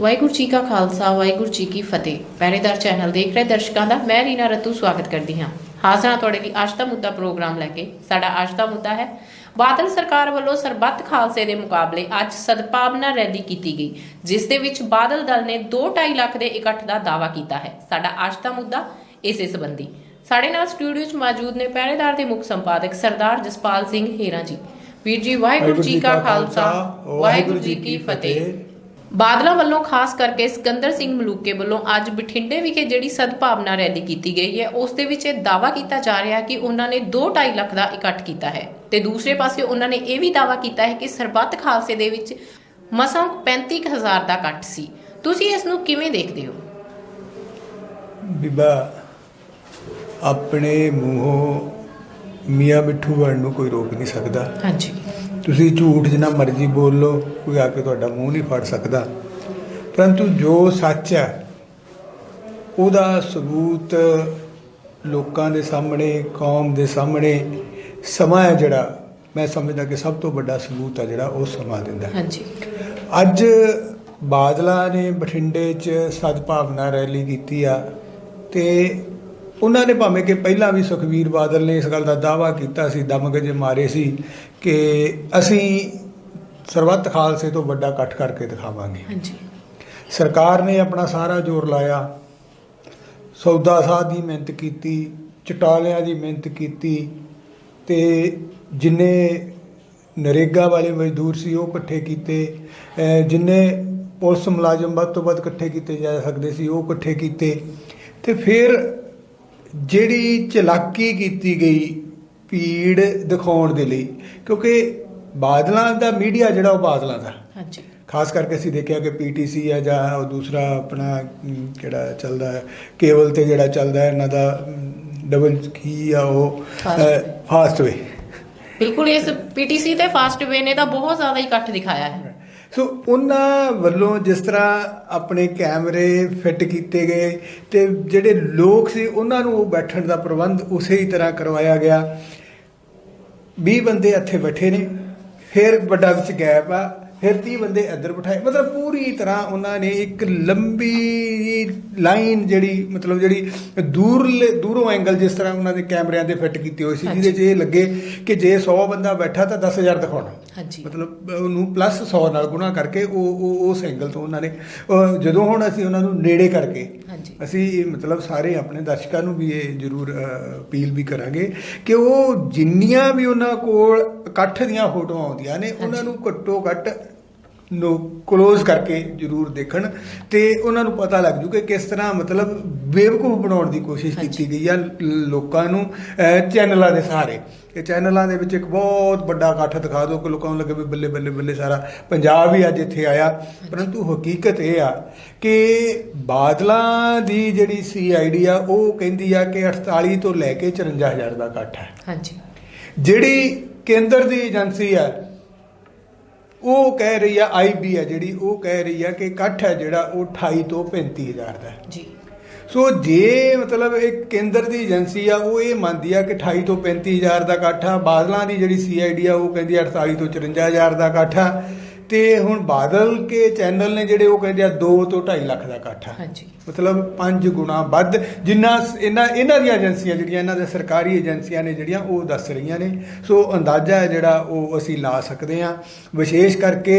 ਵਾਹਿਗੁਰੂ ਜੀ ਕਾ ਖਾਲਸਾ, ਵਾਹਿਗੁਰੂ ਜੀ ਕੀ ਫਤਿਹ। ਪਹਿਰੇਦਾਰ ਚੈਨਲ ਦੇਖ ਰਹੇ ਦਰਸ਼ਕਾਂ ਦਾ ਮੈਂ ਰੀਨਾ ਰਤੂ ਸਵਾਗਤ ਕਰਦੀ ਹਾਂ। ਹਾਜ਼ਰ ਹਾਂ ਤੁਹਾਡੇ ਲਈ ਅੱਜ ਦਾ ਮੁੱਦਾ ਪ੍ਰੋਗਰਾਮ ਲੈ ਕੇ। ਸਾਡਾ ਅੱਜ ਦਾ ਮੁੱਦਾ ਹੈ, ਬਾਦਲ ਸਰਕਾਰ ਵੱਲੋਂ ਸਰਬੱਤ ਖਾਲਸੇ ਦੇ ਮੁਕਾਬਲੇ ਅੱਜ ਸਦਭਾਵਨਾ ਰੈਲੀ ਕੀਤੀ ਗਈ, ਜਿਸ ਦੇ ਵਿੱਚ ਬਾਦਲ ਦਲ ਨੇ 2.5 ਲੱਖ ਦੇ ਇਕੱਠ ਦਾ ਦਾਅਵਾ ਕੀਤਾ ਹੈ। ਸਾਡਾ ਅੱਜ ਦਾ ਮੁੱਦਾ ਇਸੇ ਸੰਬੰਧੀ। ਸਾਡੇ ਨਾਲ ਸਟੂਡੀਓ 'ਚ ਮੌਜੂਦ ਨੇ ਪਹਿਰੇਦਾਰ ਦੇ ਮੁੱਖ ਸੰਪਾਦਕ ਸਰਦਾਰ ਜਸਪਾਲ ਸਿੰਘ ਹੇਰਾ ਜੀ। ਵੀਰ ਜੀ, ਵਾਹਿਗੁਰੂ ਜੀ ਕਾ ਖਾਲਸਾ, ਵਾਹਿਗੁਰੂ ਜੀ ਕੀ ਫਤਿਹ। ਬਾਦਲਾਂ ਵੱਲੋਂ ਖਾਸ ਕਰਕੇ ਸਿਕੰਦਰ ਸਿੰਘ ਮਲੂਕੇ ਵੱਲੋਂ ਅੱਜ ਬਠਿੰਡੇ ਵਿਖੇ ਜਿਹੜੀ ਸਦਭਾਵਨਾ ਰੈਲੀ ਕੀਤੀ ਗਈ ਹੈ ਉਸ ਦੇ ਵਿੱਚ ਇਹ ਦਾਵਾ ਕੀਤਾ ਜਾ ਰਿਹਾ ਹੈ ਕਿ ਉਹਨਾਂ ਨੇ 2.5 ਲੱਖ ਦਾ ਇਕੱਠ ਕੀਤਾ ਹੈ। ਤੇ ਦੂਸਰੇ ਪਾਸੇ ਉਹਨਾਂ ਨੇ ਇਹ ਵੀ ਦਾਵਾ ਕੀਤਾ ਹੈ ਕਿ ਸਰਬੱਤ ਖਾਲਸੇ ਦੇ ਵਿੱਚ ਮਸਾਂ 35000 ਦਾ ਇਕੱਠ ਸੀ। ਤੁਸੀਂ ਇਸ ਨੂੰ ਕਿਵੇਂ ਦੇਖਦੇ ਹੋ? ਬੀਬਾ ਆਪਣੇ ਮੂੰਹੋਂ ਮੀਆਂ ਮਿੱਠੂ ਬਣਨ ਨੂੰ ਕੋਈ ਰੋਕ ਨਹੀਂ ਸਕਦਾ। ਹਾਂਜੀ। ਤੁਸੀਂ ਝੂਠ ਜਿੰਨਾ ਮਰਜ਼ੀ ਬੋਲ ਲਓ ਕੋਈ ਆ ਕੇ ਤੁਹਾਡਾ ਮੂੰਹ ਨਹੀਂ ਫੜ ਸਕਦਾ। ਪਰੰਤੂ ਜੋ ਸੱਚ ਹੈ ਉਹਦਾ ਸਬੂਤ ਲੋਕਾਂ ਦੇ ਸਾਹਮਣੇ ਕੌਮ ਦੇ ਸਾਹਮਣੇ ਸਮਾਂ ਹੈ ਜਿਹੜਾ ਮੈਂ ਸਮਝਦਾ ਕਿ ਸਭ ਤੋਂ ਵੱਡਾ ਸਬੂਤ ਹੈ ਜਿਹੜਾ ਉਹ ਸਮਾਂ ਦਿੰਦਾ ਹਾਂਜੀ। ਅੱਜ ਬਾਦਲਾ ਨੇ ਬਠਿੰਡੇ 'ਚ ਸਦਭਾਵਨਾ ਰੈਲੀ ਕੀਤੀ ਆ ਤੇ ਉਹਨਾਂ ਨੇ ਭਾਵੇਂ ਕਿ ਪਹਿਲਾਂ ਵੀ ਸੁਖਵੀਰ ਬਾਦਲ ਨੇ ਇਸ ਗੱਲ ਦਾ ਦਾਅਵਾ ਕੀਤਾ ਸੀ ਦਮਗਜ ਮਾਰੇ ਸੀ ਕਿ ਅਸੀਂ ਸਰਬੱਤ ਖਾਲਸੇ ਤੋਂ ਵੱਡਾ ਇਕੱਠ ਕਰਕੇ ਦਿਖਾਵਾਂਗੇ। ਹਾਂਜੀ। ਸਰਕਾਰ ਨੇ ਆਪਣਾ ਸਾਰਾ ਜ਼ੋਰ ਲਾਇਆ ਸੌਦਾ ਸਾਧ ਦੀ ਮਿਹਨਤ ਕੀਤੀ ਚਟਾਲਿਆਂ ਦੀ ਮਿਹਨਤ ਕੀਤੀ ਤੇ ਜਿੰਨੇ ਨਰੇਗਾ ਵਾਲੇ ਮਜ਼ਦੂਰ ਸੀ ਉਹ ਇਕੱਠੇ ਕੀਤੇ ਜਿੰਨੇ ਪੁਲਿਸ ਮੁਲਾਜ਼ਮ ਵੱਧ ਤੋਂ ਵੱਧ ਇਕੱਠੇ ਕੀਤੇ ਜਾ ਸਕਦੇ ਸੀ ਉਹ ਇਕੱਠੇ ਕੀਤੇ ਤੇ ਫਿਰ ਜਿਹੜੀ ਚਲਾਕੀ ਕੀਤੀ ਗਈ ਭੀੜ ਦਿਖਾਉਣ ਦੇ ਲਈ ਕਿਉਂਕਿ ਬਾਦਲਾਂ ਦਾ ਮੀਡੀਆ ਜਿਹੜਾ ਉਹ ਬਾਦਲਾਂ ਦਾ। ਹਾਂਜੀ। ਖਾਸ ਕਰਕੇ ਅਸੀਂ ਦੇਖਿਆ ਕਿ ਪੀਟੀਸੀ ਹੈ ਜਾਂ ਉਹ ਦੂਸਰਾ ਆਪਣਾ ਕਿਹੜਾ ਚੱਲਦਾ ਹੈ ਕੇਬਲ ਤੇ ਜਿਹੜਾ ਚੱਲਦਾ ਹੈ ਇਹਨਾਂ ਦਾ ਡਬਲ ਕੀ ਆ ਉਹ ਫਾਸਟ ਵੇ ਬਿਲਕੁਲ ਇਸ ਪੀਟੀਸੀ ਤੇ ਫਾਸਟ ਵੇ ਨੇ ਤਾਂ ਬਹੁਤ ਜ਼ਿਆਦਾ ਇਕੱਠ ਦਿਖਾਇਆ ਹੈ। ਸੋ ਉਹਨਾਂ ਵੱਲੋਂ ਜਿਸ ਤਰ੍ਹਾਂ ਆਪਣੇ ਕੈਮਰੇ ਫਿੱਟ ਕੀਤੇ ਗਏ ਤੇ ਜਿਹੜੇ ਲੋਕ ਸੀ, ਉਹਨਾਂ ਨੂੰ ਉਹ ਬੈਠਣ ਦਾ ਪ੍ਰਬੰਧ ਉਸੇ ਹੀ ਤਰ੍ਹਾਂ ਕਰਵਾਇਆ ਗਿਆ। 20 ਬੰਦੇ ਇੱਥੇ ਬੈਠੇ ਨੇ, ਫਿਰ ਵੱਡਾ ਵਿੱਚ ਗੈਪ ਆ। ਫਿਰ 30 ਬੰਦੇ ਇੱਧਰ ਬਿਠਾਏ। ਮਤਲਬ ਪੂਰੀ ਤਰ੍ਹਾਂ ਉਹਨਾਂ ਨੇ ਇੱਕ ਲੰਬੀ ਲਾਈਨ ਜਿਹੜੀ ਮਤਲਬ ਜਿਹੜੀ ਦੂਰ ਦੂਰੋਂ ਐਂਗਲ ਜਿਸ ਤਰ੍ਹਾਂ ਉਹਨਾਂ ਦੇ ਕੈਮਰਿਆਂ ਦੇ ਫਿੱਟ ਕੀਤੇ ਹੋਏ ਸੀ ਜਿਹਦੇ 'ਚ ਇਹ ਲੱਗੇ ਕਿ ਜੇ 100 ਬੰਦਾ ਬੈਠਾ ਤਾਂ 10000 ਦਿਖਾਉਣਾ। ਹਾਂਜੀ। ਮਤਲਬ ਉਹਨੂੰ ਪਲੱਸ 100 ਨਾਲ ਗੁਣਾ ਕਰਕੇ ਉਹ ਉਹ ਉਸ ਐਂਗਲ ਤੋਂ ਉਹਨਾਂ ਨੇ ਜਦੋਂ ਹੁਣ ਅਸੀਂ ਉਹਨਾਂ ਨੂੰ ਨੇੜੇ ਕਰਕੇ ਅਸੀਂ ਮਤਲਬ ਸਾਰੇ ਆਪਣੇ ਦਰਸ਼ਕਾਂ ਨੂੰ ਵੀ ਇਹ ਜ਼ਰੂਰ ਅਪੀਲ ਵੀ ਕਰਾਂਗੇ ਕਿ ਉਹ ਜਿੰਨੀਆਂ ਵੀ ਉਹਨਾਂ ਕੋਲ ਇਕੱਠ ਦੀਆਂ ਫੋਟੋਆਂ ਆਉਂਦੀਆਂ ਨੇ ਉਹਨਾਂ ਨੂੰ ਘੱਟੋ ਘੱਟ ਨੂੰ ক্লোਜ਼ ਕਰਕੇ ਜ਼ਰੂਰ ਦੇਖਣ ਤੇ ਉਹਨਾਂ ਨੂੰ ਪਤਾ ਲੱਗ ਜੂ ਕਿ ਕਿਸ ਤਰ੍ਹਾਂ ਮਤਲਬ ਬੇਵਕੂਫ ਬਣਾਉਣ ਦੀ ਕੋਸ਼ਿਸ਼। ਕੀਤੀ ਗਈ ਆ ਲੋਕਾਂ ਨੂੰ ਚੈਨਲਾਂ ਦੇ ਸਹਾਰੇ। ਇਹ ਚੈਨਲਾਂ ਦੇ ਵਿੱਚ ਇੱਕ ਬਹੁਤ ਵੱਡਾ ਇਕੱਠ ਦਿਖਾ ਦਿਓ ਕਿ ਲੋਕਾਂ ਨੂੰ ਲੱਗੇ ਵੀ ਬੱਲੇ ਬੱਲੇ ਬੱਲੇ ਸਾਰਾ ਪੰਜਾਬ ਹੀ ਅੱਜ ਇੱਥੇ ਆਇਆ। ਪਰੰਤੂ ਹਕੀਕਤ ਇਹ ਆ ਕਿ ਬਾਦਲਾਂ ਦੀ ਜਿਹੜੀ ਸੀਆਈਡੀ ਆ ਉਹ ਕਹਿੰਦੀ ਆ ਕਿ 48 ਤੋਂ ਲੈ ਕੇ 54000 ਦਾ ਇਕੱਠ ਹੈ। ਹਾਂਜੀ। ਜਿਹੜੀ ਕੇਂਦਰ ਦੀ ਏਜੰਸੀ ਆ ਉਹ ਕਹਿ ਰਹੀ ਆ ਆਈਬੀ ਆ ਜਿਹੜੀ ਉਹ ਕਹਿ ਰਹੀ ਆ ਕਿ ਇਕੱਠ ਹੈ ਜਿਹੜਾ ਉਹ 28 ਤੋਂ 35000 ਦਾ ਹੈ। ਜੀ। ਸੋ ਜੇ ਮਤਲਬ ਇੱਕ ਕੇਂਦਰ ਦੀ ਏਜੰਸੀ ਆ ਉਹ ਇਹ ਮੰਨਦੀ ਆ ਕਿ 28 ਤੋਂ 35000 ਦਾ ਇਕੱਠ ਆ ਬਾਦਲਾਂ ਦੀ ਜਿਹੜੀ ਸੀਆਈਡੀ ਆ ਉਹ ਕਹਿੰਦੀ ਆ 48 ਤੋਂ 54000 ਦਾ ਇਕੱਠ ਆ। ਤੇ ਹੁਣ ਬਾਦਲ ਕੇ ਚੈਨਲ ਨੇ ਜਿਹੜੇ ਉਹ ਕਹਿੰਦੇ ਆ 2 ਤੋਂ 2.5 ਲੱਖ ਦਾ ਇਕੱਠ ਆ। ਹਾਂਜੀ। ਮਤਲਬ 5 ਗੁਣਾ ਵੱਧ ਜਿੰਨਾ ਇਹਨਾਂ ਇਹਨਾਂ ਦੀਆਂ ਏਜੰਸੀਆਂ ਜਿਹੜੀਆਂ ਇਹਨਾਂ ਦੇ ਸਰਕਾਰੀ ਏਜੰਸੀਆਂ ਨੇ ਜਿਹੜੀਆਂ ਉਹ ਦੱਸ ਰਹੀਆਂ ਨੇ। ਸੋ ਅੰਦਾਜ਼ਾ ਹੈ ਜਿਹੜਾ ਉਹ ਅਸੀਂ ਲਾ ਸਕਦੇ ਹਾਂ। ਵਿਸ਼ੇਸ਼ ਕਰਕੇ